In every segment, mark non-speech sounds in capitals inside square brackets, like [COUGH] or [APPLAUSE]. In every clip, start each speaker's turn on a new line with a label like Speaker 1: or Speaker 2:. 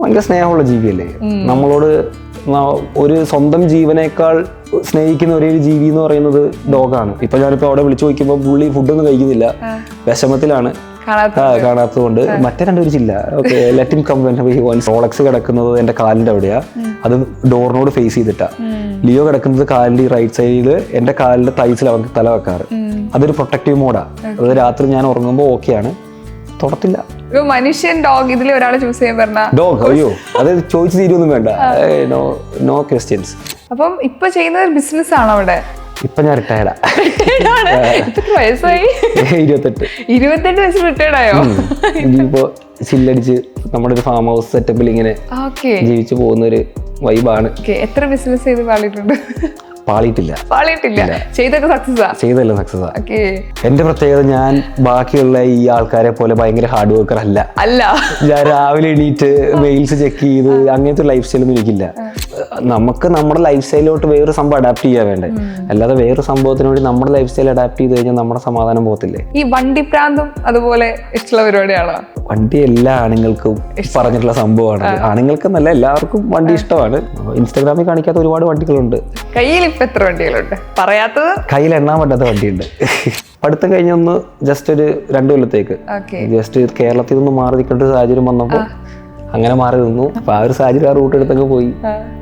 Speaker 1: ഭയങ്കര സ്നേഹമുള്ള ജീവിയല്ലേ? നമ്മളോട് ഒരു സ്വന്തം ജീവനേക്കാൾ സ്നേഹിക്കുന്ന ഒരേ ഒരു ജീവി എന്ന് പറയുന്നത് ഡോഗാണ്. ഇപ്പൊ ഞാനിപ്പോ അവിടെ വിളിച്ചു നോക്കുമ്പോൾ പുള്ളി ഫുഡൊന്നും കഴിക്കുന്നില്ല. വിഷമത്തിലാണ്. കാണാത്തതുകൊണ്ട്. മറ്റേ രണ്ടൊരു ചില്ല. ഓക്കെ ലെറ്റിൻ കമ്പനി റോളക്സ് കിടക്കുന്നത് എന്റെ കാലിന്റെ അവിടെയാ. അത് ഡോറിനോട് ഫേസ് ചെയ്തിട്ടാ. ലിയോ കിടക്കുന്നത് കാലിന്റെ റൈറ്റ് സൈഡിൽ എന്റെ കാലിന്റെ തൈസിൽ അവർക്ക് തല വെക്കാറ്. അതൊരു പ്രൊട്ടക്റ്റീവ് മോഡാ അത് രാത്രി ഞാൻ ഉറങ്ങുമ്പോൾ ഓക്കെയാണ് തൊടത്തില്ല.
Speaker 2: മനുഷ്യൻ ഡോഗ് ഇതിൽ ഒരാൾ ചൂസ് ചെയ്യാൻ പറഞ്ഞ
Speaker 1: ഡോഗ് അയ്യോ അത് ചോദിച്ചു തീരുമൊന്നും വേണ്ട. നോ നോ ക്വസ്റ്റ്യൻസ്
Speaker 2: അപ്പം ഇപ്പൊ ചെയ്യുന്നത് ബിസിനസ് ആണോ അവിടെ?
Speaker 1: ഇപ്പൊ ഞാൻ റിട്ടയർഡാ
Speaker 2: വയസ്സായി?
Speaker 1: ഇരുപത്തെട്ട്.
Speaker 2: ഇരുപത്തെട്ട് വയസ്സ് റിട്ടയർഡ് ആയോ?
Speaker 1: ഇപ്പോ നമ്മുടെ ഒരു ഫാം ഹൗസ് സെറ്റപ്പിൽ ഇങ്ങനെ ജീവിച്ചു പോകുന്ന ഒരു വൈബാണ്
Speaker 2: എത്ര ബിസിനസ് ചെയ്ത് പാളിയിട്ടുണ്ട്
Speaker 1: പാളിയിട്ടില്ല.
Speaker 2: പാളിയിട്ടില്ല. ചെയ്തൊക്കെ സക്സസ്
Speaker 1: ചെയ്തല്ല സക്സസ് എന്റെ പ്രത്യേകത ഞാൻ ബാക്കിയുള്ള ഈ ആൾക്കാരെ പോലെ ഭയങ്കര ഹാർഡ് വർക്കർ അല്ല.
Speaker 2: അല്ല.
Speaker 1: ഞാൻ രാവിലെ എണീറ്റ് മെയിൽസ് ചെക്ക് ചെയ്ത് അങ്ങനത്തെ ലൈഫ് സ്റ്റൈലൊന്നും എനിക്കില്ല. നമുക്ക് നമ്മുടെ ലൈഫ് സ്റ്റൈലിലോട്ട് വേറൊരു സംഭവം അഡാപ്റ്റ് ചെയ്യാൻ വേണ്ടേ? അല്ലാതെ വേറൊരു സംഭവത്തിന് വേണ്ടി നമ്മുടെ ലൈഫ് സ്റ്റൈൽ അഡാപ്റ്റ് ചെയ്ത് കഴിഞ്ഞാൽ നമ്മുടെ സമാധാനം പോകത്തില്ലേ?
Speaker 2: ഈ വണ്ടി പ്രാന്തം അതുപോലെ ഇഷ്ടമുള്ള പരിപാടിയാണോ
Speaker 1: വണ്ടി എല്ലാ ആണുങ്ങൾക്കും പറഞ്ഞിട്ടുള്ള സംഭവമാണ്. ആണുങ്ങൾക്ക് നല്ല എല്ലാവർക്കും വണ്ടി ഇഷ്ടമാണ്. ഇൻസ്റ്റാഗ്രാമിൽ കാണിക്കാത്ത ഒരുപാട് വണ്ടികളുണ്ട്.
Speaker 2: കയ്യിൽ ഇപ്പൊ എത്ര വണ്ടികളുണ്ട്? പറയാത്തത്?
Speaker 1: കയ്യിൽ എണ്ണാൻ പറ്റാത്ത വണ്ടിയുണ്ട്. പഠിത്തം കഴിഞ്ഞൊന്ന് ജസ്റ്റ് ഒരു രണ്ടു കൊല്ലത്തേക്ക്. ജസ്റ്റ് കേരളത്തിൽ നിന്ന് മാറി നിൽക്കേണ്ട ഒരു സാഹചര്യം വന്നപ്പോൾ അങ്ങനെ മാറി നിന്നു. അപ്പൊ ആ ഒരു സാഹചര്യം ആ റൂട്ട് എടുത്തൊക്കെ പോയി.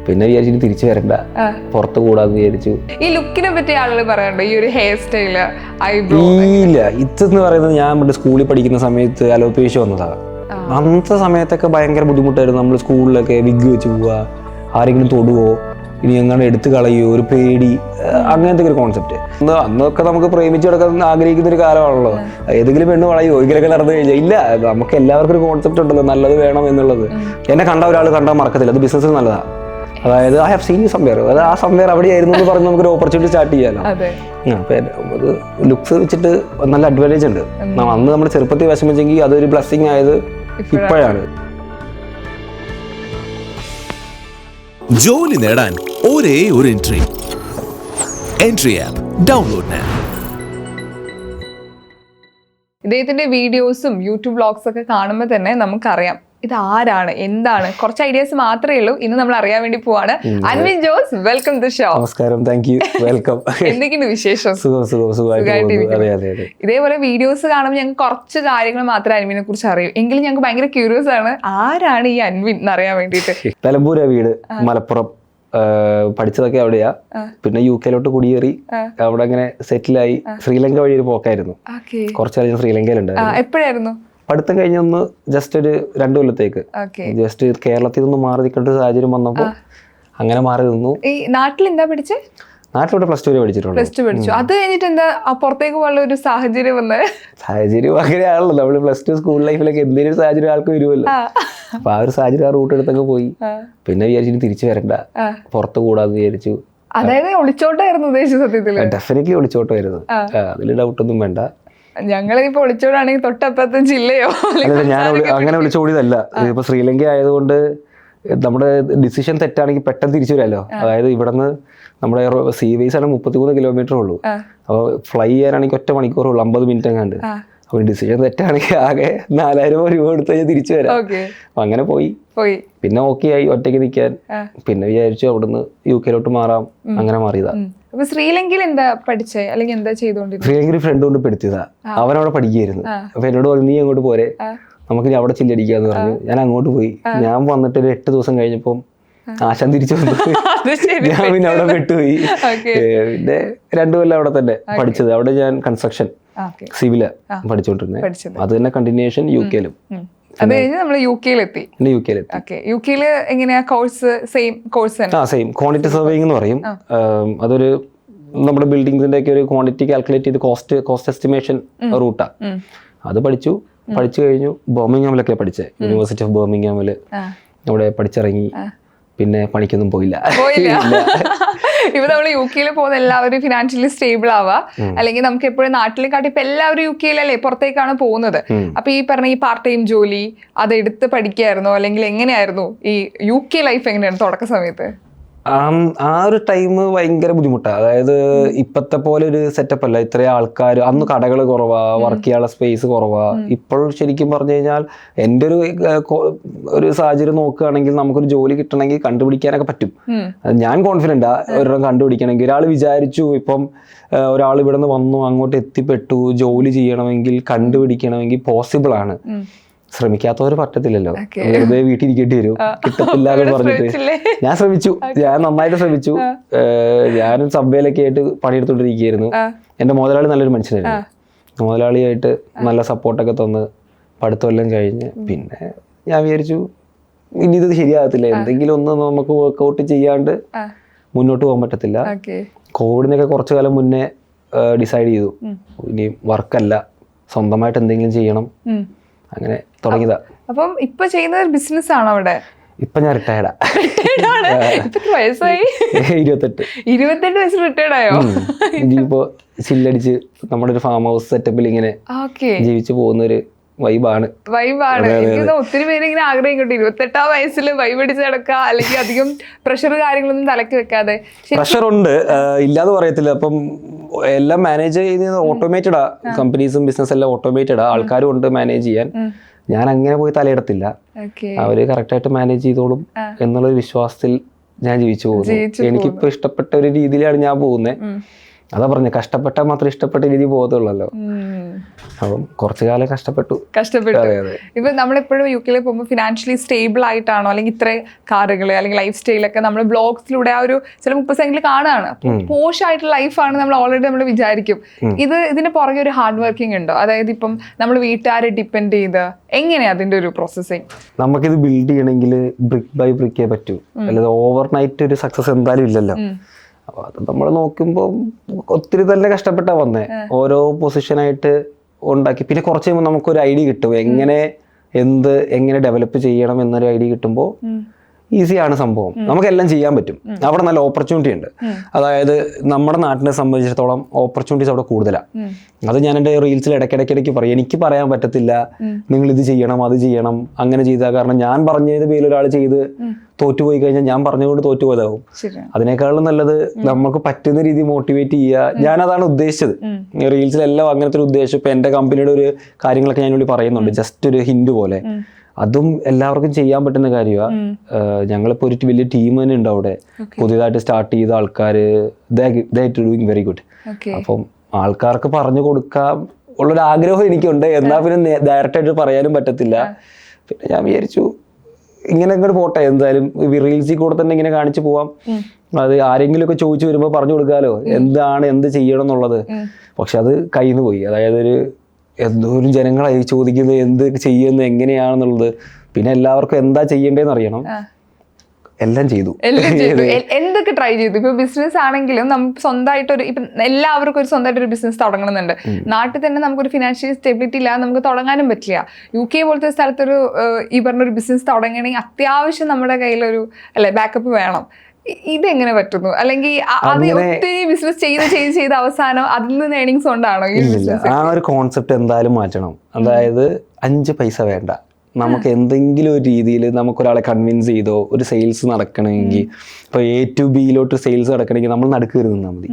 Speaker 1: പിന്നെ വിചാരിച്ചു തിരിച്ചു വരണ്ട. പുറത്ത് കൂടാന്ന് വിചാരിച്ചു.
Speaker 2: ഈ ലുക്കിനെ പറ്റി ആളുകൾ പറയണ്ടോ ഈ ഒരു ഹെയർ സ്റ്റൈൽ
Speaker 1: ഇല്ല. ഇതെന്ന് പറയുന്നത് ഞാൻ സ്കൂളിൽ പഠിക്കുന്ന സമയത്ത് അലോപേഷ വന്നതാണ് അന്നത്തെ സമയത്തൊക്കെ ഭയങ്കര ബുദ്ധിമുട്ടായിരുന്നു. നമ്മൾ സ്കൂളിലൊക്കെ വിഗ് വെച്ച് പോവുക ആരെങ്കിലും തൊടുവോ? ഇനി എങ്ങനെ എടുത്തു കളയോ ഒരു പേടി. അങ്ങനത്തെ ഒരു കോൺസെപ്റ്റ് അന്ന് അന്നൊക്കെ നമുക്ക് പ്രേമിച്ചു കിടക്കാൻ ആഗ്രഹിക്കുന്ന ഒരു കാലമാണല്ലോ. ഏതെങ്കിലും പെണ്ണ് വളയോ ഇങ്ങനെയൊക്കെ നടന്നു കഴിഞ്ഞാൽ ഇല്ല നമുക്ക് എല്ലാവർക്കും ഒരു കോൺസെപ്റ്റ് ഉണ്ടല്ലോ. നല്ലത് വേണം എന്നുള്ളത്. എന്നെ കണ്ട ഒരാൾ കണ്ടാൽ മറക്കത്തില്ല. അത് ബിസിനസ് നല്ലതാണ് അതായത് I have seen you somewhere അത് ആ സംവെയർ അവിടെയായിരുന്നു എന്ന് പറഞ്ഞ് നമുക്കൊരു ഓപ്പർച്യൂണിറ്റി സ്റ്റാർട്ട് ചെയ്യാലോ. അപ്പൊ അത് ലുക്സ് വെച്ചിട്ട് നല്ല അഡ്വാന്റേജ് ഉണ്ട്. അന്ന് നമ്മുടെ ചെറുപ്പത്തിൽ വിഷമിച്ചെങ്കിൽ അതൊരു ബ്ലെസ്സിങ് ആയത് ഇപ്പോഴാണ്.
Speaker 3: ജോലി നേടാൻ ഒരേ ഒരു എൻട്രി എൻട്രി ആപ്പ് ഡൗൺലോഡ്
Speaker 2: ഇദ്ദേഹത്തിന്റെ വീഡിയോസും യൂട്യൂബ് വ്ളോഗ്സ് ഒക്കെ കാണുമ്പോൾ തന്നെ നമുക്കറിയാം. ഇത് ആരാണ് എന്താണ്? കുറച്ച് ഐഡിയാസ് മാത്രമേ ഉള്ളൂ. ഇന്ന് നമ്മൾ അറിയാൻ വേണ്ടി പോവാണ്. Anvin Jose welcome to show
Speaker 1: നമസ്കാരം. താങ്ക് യു വെൽക്കം
Speaker 2: എന്തൊക്കെയുണ്ട് വിശേഷം?
Speaker 1: സുഖം സുഖം സുഖമായിട്ട്
Speaker 2: ഇതേപോലെ വീഡിയോസ് കാണുമ്പോൾ ഞങ്ങൾക്ക് കുറച്ച് കാര്യങ്ങൾ മാത്രമേ അൻവിനെ കുറിച്ച് അറിയൂ. എങ്കിലും ഞങ്ങൾക്ക് ഭയങ്കര ക്യൂരിയസ് ആണ്. ആരാണ് ഈ അൻവിൻ എന്നറിയാൻ വേണ്ടിയിട്ട്? [LAUGHS]
Speaker 1: തലമ്പൂര വീട് മലപ്പുറം. പഠിച്ചതൊക്കെ അവിടെയാ. പിന്നെ യു കെയിലോട്ട് കുടിയേറി. അവിടെ അങ്ങനെ സെറ്റിലായി ശ്രീലങ്ക വഴി ഒരു പോക്കായിരുന്നു കുറച്ചു കാലം ശ്രീലങ്കയിലുണ്ടായിരുന്നു.
Speaker 2: എപ്പോഴായിരുന്നു?
Speaker 1: പഠിത്തം കഴിഞ്ഞൊന്ന് ജസ്റ്റ് ഒരു രണ്ടു കൊല്ലത്തേക്ക്. ജസ്റ്റ് കേരളത്തിൽ നിന്ന് മാറി നിൽക്കേണ്ട ഒരു സാഹചര്യം വന്നപ്പോൾ അങ്ങനെ മാറി നിന്നു.
Speaker 2: ഈ നാട്ടിൽ എന്താ പഠിച്ചേ?
Speaker 1: നാട്ടിലൂടെ പ്ലസ് ടു വരെ പഠിച്ചിട്ടുണ്ട്
Speaker 2: പ്ലസ് ടു പഠിച്ചു. അത് കഴിഞ്ഞിട്ട് എന്താ പുറത്തേക്ക് പോകാനുള്ള ഒരു സാഹചര്യം വന്നത്
Speaker 1: സാഹചര്യം അങ്ങനെയാണല്ലോ നമ്മൾ പ്ലസ് ടു സ്കൂൾ ലൈഫിലൊക്കെ എന്തെങ്കിലും ഒരു സാഹചര്യം ആൾക്ക് വരുമല്ലോ. അപ്പൊ ആ ഒരു സാഹചര്യം ആ റൂട്ട് എടുത്തൊക്കെ പോയി. പിന്നെ വിചാരിച്ചു തിരിച്ചു വരണ്ട. പുറത്ത് കൂടാന്ന് വിചാരിച്ചു.
Speaker 2: അതായത് ഒളിച്ചോട്ടായിരുന്നു ഉദ്ദേശിച്ച സത്യത്തിൽ
Speaker 1: ഡെഫിനറ്റ്ലി ഒളിച്ചോട്ടായിരുന്നു അതിൽ ഡൗട്ടൊന്നും വേണ്ട.
Speaker 2: ഞങ്ങൾ ഇപ്പൊ ഒളിച്ചോടാണെങ്കിൽ തൊട്ടപ്പുറത്തെ ജില്ലയോ
Speaker 1: അല്ല ഞാൻ അങ്ങനെ വിളിച്ചോടിയതല്ല ഇപ്പൊ ശ്രീലങ്ക ആയതുകൊണ്ട് നമ്മുടെ ഡിസിഷൻ തെറ്റാണെങ്കിൽ പെട്ടെന്ന് തിരിച്ചു വരാലോ. അതായത് ഇവിടുന്ന് നമ്മുടെ സീ വേസ് ആണ് മുപ്പത്തിമൂന്ന് കിലോമീറ്റർ ഉള്ളൂ. അപ്പോൾ ഫ്ലൈ ചെയ്യാനാണെങ്കിൽ ഒറ്റ മണിക്കൂറേ ഉള്ളൂ അമ്പത് മിനിറ്റ് എങ്ങാണ്ട്. അപ്പോൾ ഡിസിഷൻ തെറ്റാണെങ്കിൽ ആകെ നാലായിരം രൂപ എടുത്ത് തിരിച്ചു വരാം. അപ്പൊ അങ്ങനെ പോയി.
Speaker 2: പോയി.
Speaker 1: പിന്നെ ഓക്കെ ആയി ഒറ്റയ്ക്ക് നിൽക്കാൻ പിന്നെ വിചാരിച്ചു അവിടുന്ന് യു കെയിലോട്ട് മാറാം. അങ്ങനെ മാറിയതാ.
Speaker 2: ഉം. അപ്പൊ ശ്രീലങ്കയിൽ എന്താ പഠിച്ചേ? അല്ലെങ്കിൽ എന്താ ചെയ്തോണ്ടിരുന്നത്
Speaker 1: ശ്രീലങ്കയിൽ ഫ്രണ്ട് കൊണ്ട് പെടുത്തിയതാ അവൻ അവിടെ പഠിക്കുകയായിരുന്നു. അപ്പൊ എന്നോട് പറഞ്ഞു നീ അങ്ങോട്ട് പോരെ. നമുക്ക് അവിടെ ചില്ലടിക്കാന്ന് പറഞ്ഞു. ഞാൻ അങ്ങോട്ട് പോയി. ഞാൻ വന്നിട്ട് ഒരു എട്ട് ദിവസം കഴിഞ്ഞപ്പോൾ ആശാൻ തിരിച്ചു വന്നു. [LAUGHS] ഞാൻ പിന്നെ അവിടെ പെട്ടുപോയി പിന്നെ രണ്ടു കൊല്ലം അവിടെ തന്നെ പഠിച്ചത്. അവിടെ ഞാൻ കൺസ്ട്രക്ഷൻ സിവിൽ പഠിച്ചുകൊണ്ടിരുന്നത്
Speaker 2: പഠിച്ചത്.
Speaker 1: അത് തന്നെ കണ്ടിന്യൂഷൻ യു കെയിലും
Speaker 2: അത് കഴിഞ്ഞ് നമ്മൾ യു കെയിലെത്തി
Speaker 1: യു കെയിലെത്തി
Speaker 2: ഓക്കെ യു കെയിൽ എങ്ങനെയാ കോഴ്സ് സെയിം കോഴ്സ്
Speaker 1: ആ സെയിം ക്വാണ്ടിറ്റി സർവേയിങ് എന്ന് പറയും. അതൊരു നമ്മുടെ ബിൽഡിങ്സിന്റെ ഒക്കെ ഒരു ക്വാണ്ടിറ്റി കാൽക്കുലേറ്റ് ചെയ്ത് കോസ്റ്റ് കോസ്റ്റ് എസ്റ്റിമേഷൻ റൂട്ടാ. അത് പഠിച്ചു. പഠിച്ചു കഴിഞ്ഞു. ബോമിംഗാമിലൊക്കെ പഠിച്ചത് യൂണിവേഴ്സിറ്റി ഓഫ് ബോമിംഗാമിൽ
Speaker 2: ആ.
Speaker 1: അവിടെ പഠിച്ചിറങ്ങി. പിന്നെ പണിക്കൊന്നും പോയില്ല. [LAUGHS]
Speaker 2: ഇപ്പൊ നമ്മൾ യു കെയിൽ പോകുന്ന എല്ലാവരും ഫിനാൻഷ്യലി സ്റ്റേബിൾ ആവുക അല്ലെങ്കിൽ നമുക്ക് എപ്പോഴും നാട്ടിലെ കാട്ടി ഇപ്പൊ എല്ലാവരും യു കെയിലല്ലേ പുറത്തേക്കാണ് പോകുന്നത്. അപ്പൊ ഈ പറഞ്ഞ ഈ പാർട്ട് ടൈം ജോലി അത് എടുത്ത് പഠിക്കായിരുന്നോ? അല്ലെങ്കിൽ എങ്ങനെയായിരുന്നു? ഈ യു കെ ലൈഫ് എങ്ങനെയായിരുന്നു തുടക്ക സമയത്ത്?
Speaker 1: ആം- ഒരു ടൈം ഭയങ്കര ബുദ്ധിമുട്ടാണ് അതായത് ഇപ്പത്തെ പോലെ ഒരു സെറ്റപ്പ് അല്ല. ഇത്രയും ആൾക്കാർ അന്ന് കടകൾ കുറവാ വർക്ക് ചെയ്യാനുള്ള സ്പേസ് കുറവാ. ഇപ്പോൾ ശരിക്കും പറഞ്ഞു കഴിഞ്ഞാൽ എന്റെ ഒരു ഒരു സാഹചര്യം നോക്കുകയാണെങ്കിൽ നമുക്കൊരു ജോലി കിട്ടണമെങ്കിൽ കണ്ടുപിടിക്കാനൊക്കെ പറ്റും. ഞാൻ കോൺഫിഡന്റാ ഒരെണ്ണം കണ്ടുപിടിക്കണമെങ്കിൽ ഒരാൾ വിചാരിച്ചു ഇപ്പം ഒരാൾ ഇവിടെ നിന്ന് വന്നു അങ്ങോട്ട് എത്തിപ്പെട്ടു ജോലി ചെയ്യണമെങ്കിൽ കണ്ടുപിടിക്കണമെങ്കിൽ പോസിബിൾ ആണ്. ശ്രമിക്കാത്തവർ പറ്റത്തില്ലല്ലോ. വെറുതെ വീട്ടിൽ ഇരിക്കേണ്ടി വരും കിട്ടത്തില്ല എന്ന് പറഞ്ഞിട്ട്. ഞാൻ ശ്രമിച്ചു. ഞാൻ നന്നായിട്ട് ശ്രമിച്ചു. ഞാനും സബ്വേലൊക്കെ ആയിട്ട് പണിയെടുത്തോണ്ടിരിക്കുകയായിരുന്നു.
Speaker 2: എന്റെ
Speaker 1: എന്റെ മുതലാളി നല്ലൊരു മനുഷ്യനായിരുന്നു. മുതലാളിയായിട്ട് നല്ല സപ്പോർട്ടൊക്കെ തന്ന് പഠിത്തമെല്ലാം കഴിഞ്ഞ് പിന്നെ ഞാൻ വിചാരിച്ചു ഇനി ഇത് ശരിയാകത്തില്ല. എന്തെങ്കിലും ഒന്ന് നമുക്ക് വർക്ക്ഔട്ട് ചെയ്യാണ്ട് മുന്നോട്ട് പോകാൻ പറ്റത്തില്ല. കോവിഡിനൊക്കെ കുറച്ചു കാലം മുന്നേ ഡിസൈഡ് ചെയ്തു. ഇനി വർക്കല്ല സ്വന്തമായിട്ട് എന്തെങ്കിലും ചെയ്യണം. അങ്ങനെ തുടങ്ങിയതാ.
Speaker 2: അപ്പം ഇപ്പൊ ചെയ്യുന്നത് ബിസിനസ് ആണോ അവിടെ?
Speaker 1: ഇപ്പൊ ഞാൻ
Speaker 2: എത്ര വയസ്സായി?
Speaker 1: ഇരുപത്തെട്ട്.
Speaker 2: ഇരുപത്തെട്ട് വയസ്സിൽ റിട്ടയർഡ് ആയോ?
Speaker 1: ഇനിയിപ്പോ ചില്ലടിച്ച് നമ്മുടെ ഒരു ഫാം ഹൗസ് സെറ്റപ്പിൽ ഇങ്ങനെ ജീവിച്ചു പോകുന്ന ഒരു വൈബാണ്.
Speaker 2: വൈബാണ്. എനിക്ക് ഒത്തിരി പേര് ഇങ്ങനെ ആഗ്രഹിക്കട്ടെ ഇരുപത്തെട്ടാം വയസ്സിൽ വൈബ് അടിച്ച് നടക്കുക അല്ലെങ്കിൽ അധികം പ്രഷർ കാര്യങ്ങളൊന്നും തലക്ക് വെക്കാതെ.
Speaker 1: പ്രഷർ ഉണ്ട്. ഇല്ലാതെ പറയത്തില്ല. അപ്പം എല്ലാം മാനേജ് ചെയ്യുന്നത് ഓട്ടോമേറ്റഡാ കമ്പനീസും ബിസിനസ് എല്ലാം ഓട്ടോമേറ്റഡാ ആൾക്കാരും ഉണ്ട് മാനേജ് ചെയ്യാൻ. ഞാൻ അങ്ങനെ പോയി തലയിടത്തില്ല. അവർ കറക്റ്റായിട്ട് മാനേജ് ചെയ്തോളും എന്നുള്ള വിശ്വാസത്തിൽ ഞാൻ ജീവിച്ചു പോകുന്നു. എനിക്കിപ്പോ ഇഷ്ടപ്പെട്ട ഒരു രീതിയിലാണ് ഞാൻ പോകുന്നത്. അതാ പറഞ്ഞു കഷ്ടപ്പെട്ട മാത്രം ഇഷ്ടപ്പെട്ട രീതി പോകത്തുള്ളല്ലോ. അപ്പം കുറച്ചു കാലം കഷ്ടപ്പെട്ടു.
Speaker 2: കഷ്ടപ്പെട്ടു. ഇപ്പൊ നമ്മളെപ്പോഴും യു കെയിൽ പോകുമ്പോൾ ഫിനാൻഷ്യലി സ്റ്റേബിൾ ആയിട്ടാണോ? അല്ലെങ്കിൽ ഇത്ര കാറുകൾ അല്ലെങ്കിൽ ലൈഫ് സ്റ്റൈലൊക്കെ നമ്മൾ ബ്ലോഗ്സിലൂടെ ആ ഒരു ചില മുപ്പത് സെക്കൻഡിൽ കാണുകയാണ് പോഷ് ആയിട്ടുള്ള ലൈഫാണ് നമ്മൾ ഓൾറെഡി നമ്മൾ വിചാരിക്കും. ഇത് ഇതിന് പുറകെ ഒരു ഹാർഡ് വർക്കിംഗ് ഉണ്ടോ? അതായത് ഇപ്പം നമ്മൾ വീട്ടുകാരെ ഡിപ്പെൻഡ് ചെയ്ത് എങ്ങനെയാ അതിന്റെ ഒരു പ്രോസസ്സിങ്
Speaker 1: നമുക്കിത് ബിൽഡ് ചെയ്യണമെങ്കിൽ ബ്രിക്ക് ബൈ ബ്രിക്കേ പറ്റൂ. അല്ലാതെ ഓവർനൈറ്റ് ഒരു സക്സസ് എന്തായാലും ഇല്ലല്ലോ. അപ്പൊ അത് നമ്മൾ നോക്കുമ്പോൾ ഒത്തിരി തന്നെ കഷ്ടപ്പെട്ടാ വന്നേ. ഓരോ പൊസിഷനായിട്ട് ഉണ്ടാക്കി. പിന്നെ കുറച്ച് കഴിയുമ്പോൾ നമുക്കൊരു ഐഡിയ കിട്ടും. എങ്ങനെ എന്ത് എങ്ങനെ ഡെവലപ്പ് ചെയ്യണം എന്നൊരു ഐഡിയ കിട്ടുമ്പോൾ ഈസിയാണ് സംഭവം. നമുക്കെല്ലാം ചെയ്യാൻ പറ്റും. അവിടെ നല്ല ഓപ്പർച്യൂണിറ്റി ഉണ്ട്. അതായത് നമ്മുടെ നാട്ടിനെ സംബന്ധിച്ചിടത്തോളം ഓപ്പർച്യൂണിറ്റീസ് അവിടെ കൂടുതലാണ് അത് ഞാൻ എന്റെ റീൽസിൽ ഇടയ്ക്കിടയ്ക്കിടയ്ക്ക് പറയും. എനിക്ക് പറയാൻ പറ്റത്തില്ല. നിങ്ങൾ ഇത് ചെയ്യണം അത് ചെയ്യണം അങ്ങനെ ചെയ്താൽ കാരണം ഞാൻ പറഞ്ഞത് പേരിൽ ഒരാൾ ചെയ്ത് തോറ്റുപോയി കഴിഞ്ഞാൽ ഞാൻ പറഞ്ഞുകൊണ്ട് തോറ്റുപോയതാവും. അതിനേക്കാളും നല്ലത് നമുക്ക് പറ്റുന്ന രീതി മോട്ടിവേറ്റ് ചെയ്യുക ഞാനതാണ് അതാണ് ഉദ്ദേശിച്ചത് റീൽസിലെല്ലാം അങ്ങനത്തെ ഒരു ഉദ്ദേശം. ഇപ്പൊ എന്റെ കമ്പനിയുടെ ഒരു കാര്യങ്ങളൊക്കെ ഞാൻ ഇവിടെ പറയുന്നുണ്ട്. ജസ്റ്റ് ഒരു ഹിന്റ് പോലെ. അതും എല്ലാവർക്കും ചെയ്യാൻ പറ്റുന്ന കാര്യമാണ് ഞങ്ങളിപ്പോ ഒരു വലിയ ടീം തന്നെ ഉണ്ട് അവിടെ. പുതിയതായിട്ട് സ്റ്റാർട്ട് ചെയ്ത ആൾക്കാർ ഡൂയിങ് വെരി ഗുഡ് അപ്പം ആൾക്കാർക്ക് പറഞ്ഞു കൊടുക്കാൻ ഉള്ളൊരു ആഗ്രഹം എനിക്കുണ്ട്. എന്നാൽ പിന്നെ ഡയറക്റ്റ് ആയിട്ട് പറയാനും പറ്റത്തില്ല. പിന്നെ ഞാൻ വിചാരിച്ചു ഇങ്ങനെ ഇങ്ങോട്ട് പോട്ടെ. എന്തായാലും റീൽസിൽ കൂടെ തന്നെ ഇങ്ങനെ കാണിച്ചു പോവാം. അത് ആരെങ്കിലും ഒക്കെ ചോദിച്ചു വരുമ്പോൾ പറഞ്ഞു കൊടുക്കാലോ. എന്താണ് എന്ത് ചെയ്യണം എന്നുള്ളത്. പക്ഷെ അത് കയ്യിൽ നിന്ന് പോയി. അതായത് ഒരു എന്തോരം ജനങ്ങളായി ചോദിക്കുന്നത് എന്ത് ചെയ്യുന്നത് എങ്ങനെയാണെന്നുള്ളത്. പിന്നെ എല്ലാവർക്കും എന്താ ചെയ്യേണ്ടതെന്ന് അറിയണം. എല്ലാം ചെയ്തു.
Speaker 2: എന്തൊക്കെ ട്രൈ ചെയ്തു? ഇപ്പൊ ബിസിനസ് ആണെങ്കിലും നമുക്ക് സ്വന്തമായിട്ട് ഒരു ഇപ്പൊ എല്ലാവർക്കും ഒരു സ്വന്തമായിട്ട് ഒരു ബിസിനസ് തുടങ്ങണമെന്നുണ്ട് നാട്ടിൽ തന്നെ നമുക്കൊരു ഫിനാൻഷ്യൽ സ്റ്റെബിലിറ്റി ഇല്ലാതെ നമുക്ക് തുടങ്ങാനും പറ്റില്ല. യു കെ പോലത്തെ സ്ഥലത്തൊരു ഈ പറഞ്ഞൊരു ബിസിനസ് തുടങ്ങണമെങ്കിൽ അത്യാവശ്യം നമ്മുടെ കയ്യിലൊരു അല്ലെ ബാക്കപ്പ് വേണം. ഇതെങ്ങനെ പറ്റുന്നു? അല്ലെങ്കിൽ അത് ഒത്തിരി ബിസിനസ് ചെയ്ത് ചെയ്ത് ചെയ്ത് അവസാനം അതിൽ നിന്ന് ഏണിങ്സ് ഉണ്ടാണോ
Speaker 1: ആ ഒരു കോൺസെപ്റ്റ് എന്തായാലും മാറ്റണം. അതായത് അഞ്ച് പൈസ വേണ്ട. നമുക്ക് എന്തെങ്കിലും ഒരു രീതിയിൽ നമുക്കൊരാളെ കൺവിൻസ് ചെയ്തോ ഒരു സെയിൽസ് നടക്കണമെങ്കിൽ ഇപ്പൊ എ ടു ബിയിലോട്ട് സെയിൽസ് നടക്കണമെങ്കിൽ നമ്മൾ നടുക്ക് കയറി നിന്നാൽ മതി.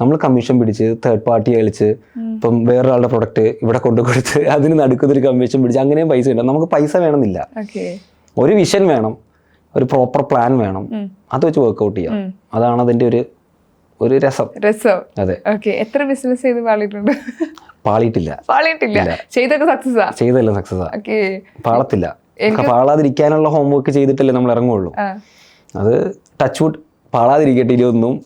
Speaker 1: നമ്മൾ കമ്മീഷൻ പിടിച്ച് തേർഡ് പാർട്ടി കളിച്ച് ഇപ്പം വേറൊരാളുടെ പ്രൊഡക്റ്റ് ഇവിടെ കൊണ്ടു കൊടുത്ത് അതിന് നടുക്കുന്നൊരു കമ്മീഷൻ പിടിച്ച് അങ്ങനെയും പൈസ ഉണ്ടാവും നമുക്ക് പൈസ വേണമെന്നില്ല. ഒരു വിഷൻ വേണം. ഒരു പ്രോപ്പർ പ്ലാൻ വേണം. അത് വെച്ച് വർക്ക്ഔട്ട് ചെയ്യാം. അതാണ് അതിന്റെ ഒരു ഒരു രസം.
Speaker 2: രസം.
Speaker 1: അതെ.
Speaker 2: ഓക്കെ എത്ര ബിസിനസ് ചെയ്ത് പാളിയിട്ടുണ്ട്?
Speaker 1: പാളിയിട്ടില്ല.
Speaker 2: പാളിയിട്ടില്ല. ചെയ്തൊക്കെ സക്സസ് ആ?
Speaker 1: ചെയ്തല്ല സക്സസ് ആ.
Speaker 2: ഓക്കെ
Speaker 1: പാളത്തില്ല. പാളാതിരിക്കാനുള്ള ഹോംവർക്ക് ചെയ്തിട്ടല്ലേ നമ്മൾ ഇറങ്ങുള്ളൂ. അത് ടച്ച് വുഡ് പാളാതിരിക്കട്ടെ ഒന്നും.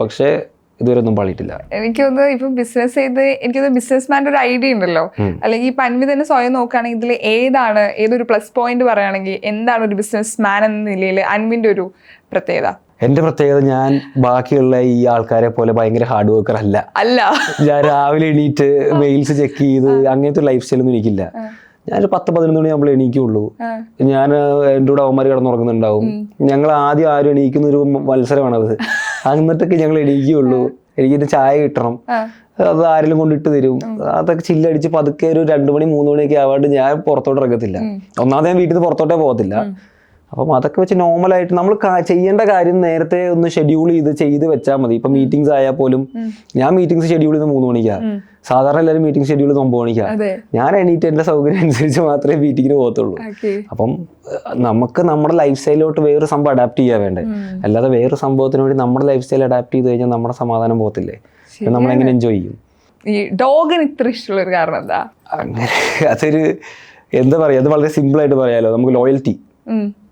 Speaker 1: പക്ഷേ ഇതുവരെ ഒന്നും പാളിയിട്ടില്ല
Speaker 2: എനിക്ക് തോന്നുന്നത് ഇപ്പൊ ബിസിനസ് ചെയ്ത് എനിക്ക് തോന്നുന്നു ബിസിനസ്മാന്റെ ഒരു ഐഡിയ ഉണ്ടല്ലോ. അല്ലെങ്കിൽ ഈ അൻവി തന്നെ സ്വയം നോക്കുകയാണെങ്കിൽ ഇതിൽ ഏതാണ് ഏതൊരു പ്ലസ് പോയിന്റ് പറയുകയാണെങ്കിൽ എന്താണ് ഒരു ബിസിനസ് മാൻ എന്ന നിലയിൽ അൻവിന്റെ ഒരു പ്രത്യേകത?
Speaker 1: എന്റെ പ്രത്യേകത ഞാൻ ബാക്കിയുള്ള ഈ ആൾക്കാരെ പോലെ ഭയങ്കര ഹാർഡ് വർക്കർ അല്ല.
Speaker 2: അല്ല.
Speaker 1: ഞാൻ രാവിലെ എണീറ്റ് മെയിൽസ് ചെക്ക് ചെയ്ത് അങ്ങനത്തെ ലൈഫ് സ്റ്റൈൽ ഒന്നും എനിക്കില്ല. ഞാനൊരു പത്ത് പതിനൊന്ന് മണി നമ്മൾ എണീക്കുള്ളൂ. ഞാൻ എന്റെ കൂടെ അവന്മാർ കിടന്നുറങ്ങുന്നുണ്ടാവും. ഞങ്ങൾ ആദ്യം ആരും എണീക്കുന്ന ഒരു മത്സരമാണത്. എന്നിട്ടൊക്കെ ഞങ്ങൾ എണീക്കുകയുള്ളൂ എനിക്കിന്റെ ചായ കിട്ടണം. അത് ആരെങ്കിലും കൊണ്ടിട്ട് തരും. അതൊക്കെ ചില്ലടിച്ച് പതുക്കെ ഒരു രണ്ടു മണി മൂന്ന് മണിയൊക്കെ ആവാണ്ട് ഞാൻ പുറത്തോട്ട് ഇറങ്ങത്തില്ല. ഒന്നാമത് ഞാൻ വീട്ടിൽ നിന്ന് പുറത്തോട്ടേ പോകത്തില്ല. അപ്പം അതൊക്കെ വെച്ച് നോർമലായിട്ട് നമ്മൾ ചെയ്യേണ്ട കാര്യം നേരത്തെ ഒന്ന് ഷെഡ്യൂൾ ചെയ്ത് ചെയ്ത് വെച്ചാൽ മതി. ഇപ്പം മീറ്റിംഗ്സ് ആയാൽ പോലും ഞാൻ മീറ്റിംഗ്സ് ഷെഡ്യൂൾ ചെയ്ത് മൂന്ന് മണിക്കാണ് സാധാരണ എല്ലാവരും മീറ്റിംഗ് ഷെഡ്യൂൾ ചെയ്ത് ഒമ്പത് മണിക്കാണ് ഞാൻ എണീറ്റ് എന്റെ സൗകര്യം അനുസരിച്ച് മാത്രമേ മീറ്റിങ്ങിന് പോകത്തുള്ളൂ. അപ്പം നമുക്ക് നമ്മുടെ ലൈഫ് സ്റ്റൈലിലോട്ട് വേറൊരു സംഭവം അഡാപ്റ്റ് ചെയ്യാൻ വേണ്ടേ? അല്ലാതെ വേറൊരു സംഭവത്തിന് വേണ്ടി നമ്മുടെ ലൈഫ് സ്റ്റൈൽ അഡാപ്റ്റ് ചെയ്ത് കഴിഞ്ഞാൽ നമ്മുടെ സമാധാനം പോകത്തില്ലേ? നമ്മൾ എങ്ങനെ എൻജോയ് ചെയ്യും?
Speaker 2: ഈ ഡോഗിന് ഇത്ര ഇഷ്ടമുള്ള ഒരു കാരണം എന്താ?
Speaker 1: അങ്ങനെ അതൊരു എന്താ പറയുക അത് വളരെ സിമ്പിൾ ആയിട്ട് പറയാലോ. നമുക്ക് ലോയൽറ്റി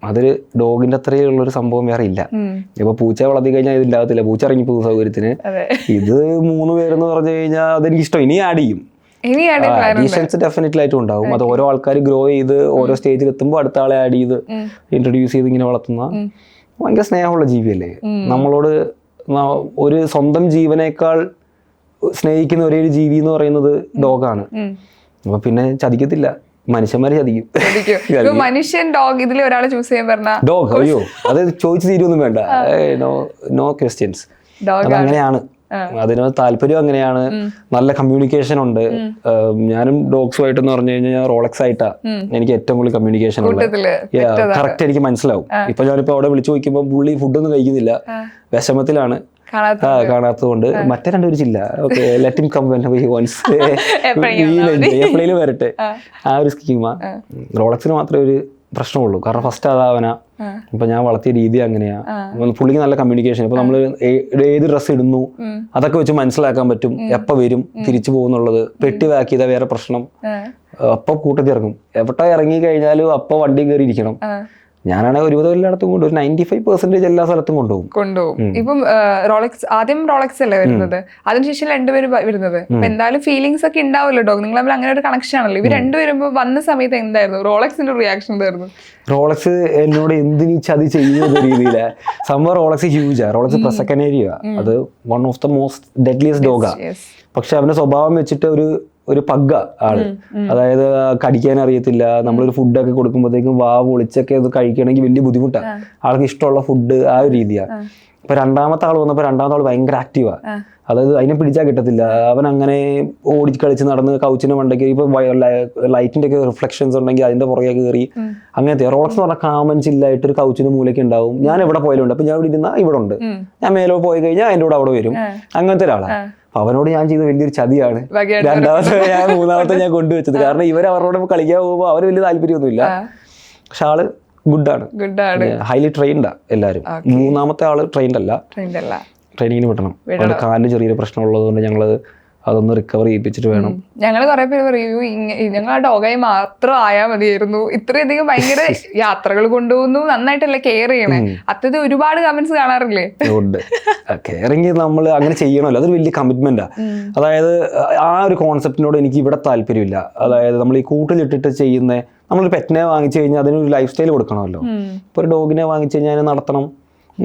Speaker 1: അതൊരു ഡോഗിന്റെ അത്രയുള്ള ഒരു സംഭവം വേറെ ഇല്ല. ഇപ്പൊ പൂച്ച വളർത്തി കഴിഞ്ഞാൽ ഇത് ഇല്ലാത്തില്ല. പൂച്ച ഇറങ്ങി പോകും സൗകര്യത്തിന് ഇത് മൂന്ന് പേരെന്ന് പറഞ്ഞു കഴിഞ്ഞാൽ അതെനിക്ക് ഇഷ്ടം ഇനി ആഡ് ചെയ്യും അഡീഷൻസ് ഡെഫിനറ്റ്ലി ആയിട്ടും ഉണ്ടാവും. അത് ഓരോ ആൾക്കാർ ഗ്രോ ചെയ്ത് ഓരോ സ്റ്റേജിൽ എത്തുമ്പോൾ അടുത്ത ആളെ ആഡ് ചെയ്ത് ഇൻട്രൊഡ്യൂസ് ചെയ്ത് ഇങ്ങനെ വളർത്തുന്ന ഭയങ്കര സ്നേഹമുള്ള ജീവിയല്ലേ? നമ്മളോട് ഒരു സ്വന്തം ജീവനേക്കാൾ സ്നേഹിക്കുന്ന ഒരേ ഒരു ജീവി എന്ന് പറയുന്നത് ഡോഗാണ് അപ്പൊ പിന്നെ ചതിക്കത്തില്ല. മനുഷ്യന്മാരെ ചതിക്കും. [LAUGHS]
Speaker 2: മനുഷ്യൻ ഡോഗ് ഇതിൽ ഒരാളെ ചൂസ് ചെയ്യാൻ പറഞ്ഞ
Speaker 1: ഡോഗ് അയ്യോ അത് ചോദിച്ചു തീരുമൊന്നും വേണ്ട. നോ നോ ക്വസ്റ്റ്യൻസ്
Speaker 2: അങ്ങനെയാണ്.
Speaker 1: അതങ്ങനെയാണ് അതിന് താല്പര്യം അങ്ങനെയാണ്. നല്ല കമ്മ്യൂണിക്കേഷൻ ഉണ്ട്. ഞാനും ഡോഗ്സുമായിട്ട് എന്ന് പറഞ്ഞു കഴിഞ്ഞാൽ റോളക്സ് ആയിട്ടാ എനിക്ക് ഏറ്റവും കൂടുതൽ കമ്മ്യൂണിക്കേഷൻ ഉള്ളത്. കറക്റ്റ് എനിക്ക് മനസ്സിലാവും. ഇപ്പൊ ഞാനിപ്പോ അവിടെ വിളിച്ചു നോക്കുമ്പോൾ പുള്ളി ഫുഡൊന്നും കഴിക്കുന്നില്ല. വിഷമത്തിലാണ്. കാണാത്തതുകൊണ്ട് മറ്റേ രണ്ടുപേരും ജില്ല ഓക്കെ ലെറ്റ് കം വൺസ് എപ്പോഴേലും വരട്ടെ. ആ. ഒരു സ്കീമ റോളക്സിന് മാത്രമേ ഒരു പ്രശ്നമുള്ളൂ. കാരണം ഫസ്റ്റ് അതാവനാ ഇപ്പൊ ഞാൻ വളർത്തിയ രീതി അങ്ങനെയാ. പുള്ളിക്ക് നല്ല കമ്മ്യൂണിക്കേഷൻ ഇപ്പൊ നമ്മൾ ഏത് ഡ്രസ്സ് ഇടുന്നു അതൊക്കെ വെച്ച് മനസ്സിലാക്കാൻ പറ്റും. എപ്പ വരും തിരിച്ചു പോകുന്നുള്ളത്. പെട്ടി പാക്ക് ചെയ്താൽ വേറെ പ്രശ്നം. അപ്പൊ കൂട്ടത്തിൽ ഇറങ്ങും എവിടെ ഇറങ്ങി കഴിഞ്ഞാലും അപ്പൊ വണ്ടി കയറി ഇരിക്കണം ഞാനാണെങ്കിൽ ഒരുവിധം എല്ലായിടത്തും കൊണ്ടുപോകും. ഒരു നയന്റി ഫൈവ് പെർസെന്റേജ് എല്ലാ സ്ഥലത്തും കൊണ്ടുപോകും.
Speaker 2: കൊണ്ടുപോകും. ഇപ്പം റോളക്സ് ആദ്യം റോളക്സ് അല്ലേ വരുന്നത്? അതിനുശേഷം രണ്ടുപേരും വരുന്നത്. എന്തായാലും ഫീലിങ്സ് ഒക്കെ ഉണ്ടാവുമല്ലോ ഡോഗ്. നിങ്ങൾ തമ്മിൽ അങ്ങനെ ഒരു കണക്ഷൻ ആണല്ലോ. ഇവർ രണ്ടുപേരും ഇപ്പൊ വന്ന സമയത്ത് എന്തായിരുന്നു? റോളക്സിന്റെ റിയാക്ഷൻ എന്തായിരുന്നു?
Speaker 1: റോളക്സ് എന്നോട് എന്തിനീ ചതി ചെയ്യുന്ന രീതിയിൽ. സംഭവം റോളക്സ് ഹ്യൂജാ റോളക്സ് പ്രസക്കനേരിയ അത് one of the most deadliest ഡോഗാ പക്ഷെ അവന്റെ സ്വഭാവം വെച്ചിട്ട് ഒരു ഒരു പഗ്ഗ ആൾ അതായത് കടിക്കാൻ അറിയത്തില്ല. നമ്മളൊരു ഫുഡൊക്കെ കൊടുക്കുമ്പോഴത്തേക്കും വാ പൊളിച്ചൊക്കെ അത് കഴിക്കണമെങ്കിൽ വലിയ ബുദ്ധിമുട്ടാണ് ആൾക്ക് ഇഷ്ടമുള്ള ഫുഡ് ആ ഒരു രീതിയാണ് ഇപ്പൊ രണ്ടാമത്തെ ആൾ വന്നപ്പോൾ രണ്ടാമത്തെ ആൾ ഭയങ്കര ആക്റ്റീവാ അതായത് അതിനെ പിടിച്ചാൽ കിട്ടത്തില്ല. അവൻ അങ്ങനെ ഓടി കളിച്ച് നടന്ന് കൗച്ചിന് മണ്ടയ്ക്ക് ഇപ്പൊ ലൈറ്റിന്റെ ഒക്കെ റിഫ്ലക്ഷൻസ് ഉണ്ടെങ്കിൽ അതിന്റെ പുറകെ കയറി അങ്ങനത്തെ റോളക്സ് എന്ന് പറഞ്ഞാൽ കാമൻ ചില്ലായിട്ട് ഒരു കൗച്ചിന് മൂലയ്ക്ക് ഉണ്ടാവും. ഞാൻ എവിടെ പോയാലും ഉണ്ട് അപ്പൊ ഞാൻ ഇവിടെ ഇരുന്നാ ഇവിടെ ഉണ്ട്. ഞാൻ മേലോ പോയി കഴിഞ്ഞാൽ അതിന്റെ കൂടെ അവിടെ വരും. അങ്ങനത്തെ ഒരാളാണ് അവനോട് ഞാൻ ചെയ്ത വലിയൊരു ചതിയാണ്. രണ്ടാമത്തെ ഞാൻ മൂന്നാമത്തെ ഞാൻ കൊണ്ടുവച്ചത്. കാരണം ഇവർ അവരോട് കളിക്കാൻ പോകുമ്പോൾ അവർ വലിയ താല്പര്യമൊന്നുമില്ല. പക്ഷെ ആൾ ഗുഡാണ്.
Speaker 2: ഗുഡാണ്.
Speaker 1: ഹൈലി ട്രെയിൻഡാ എല്ലാരും. മൂന്നാമത്തെ ആൾ ട്രെയിൻഡ് അല്ല. ട്രെയിനിങ്ങിന് വിടണം. കാലിന് ചെറിയൊരു പ്രശ്നം ഉള്ളതുകൊണ്ട് ഞങ്ങൾ അതൊന്ന് റിക്കവർ ചെയ്യിപ്പിച്ചിട്ട് വേണം.
Speaker 2: ഞങ്ങൾ കുറെ പേര് പറയൂ ഞങ്ങൾ ആ ഡോഗായി മാത്രം ആയാൽ മതിയായിരുന്നു. ഇത്രയധികം ഭയങ്കര [LAUGHS] യാത്രകൾ കൊണ്ടുപോകുന്നു നന്നായിട്ടല്ലേ കെയർ ചെയ്യണേ? അത്തത് ഒരുപാട് കമന്റ്സ് കാണാറില്ലേ?
Speaker 1: ഉണ്ട്. കെയറിങ് നമ്മൾ അങ്ങനെ ചെയ്യണമല്ലോ. അതൊരു വലിയ കമ്മിറ്റ്മെന്റാ അതായത് ആ ഒരു കോൺസെപ്റ്റിനോട് എനിക്ക് ഇവിടെ താല്പര്യമില്ല. അതായത് നമ്മൾ ഈ കൂട്ടിലിട്ടിട്ട് ചെയ്യുന്ന നമ്മളൊരു പെറ്റിനെ വാങ്ങിച്ചു കഴിഞ്ഞാൽ അതിനൊരു ലൈഫ് സ്റ്റൈൽ കൊടുക്കണമല്ലോ ഇപ്പോൾ ഒരു ഡോഗിനെ വാങ്ങിച്ചു കഴിഞ്ഞാൽ നടത്തണം.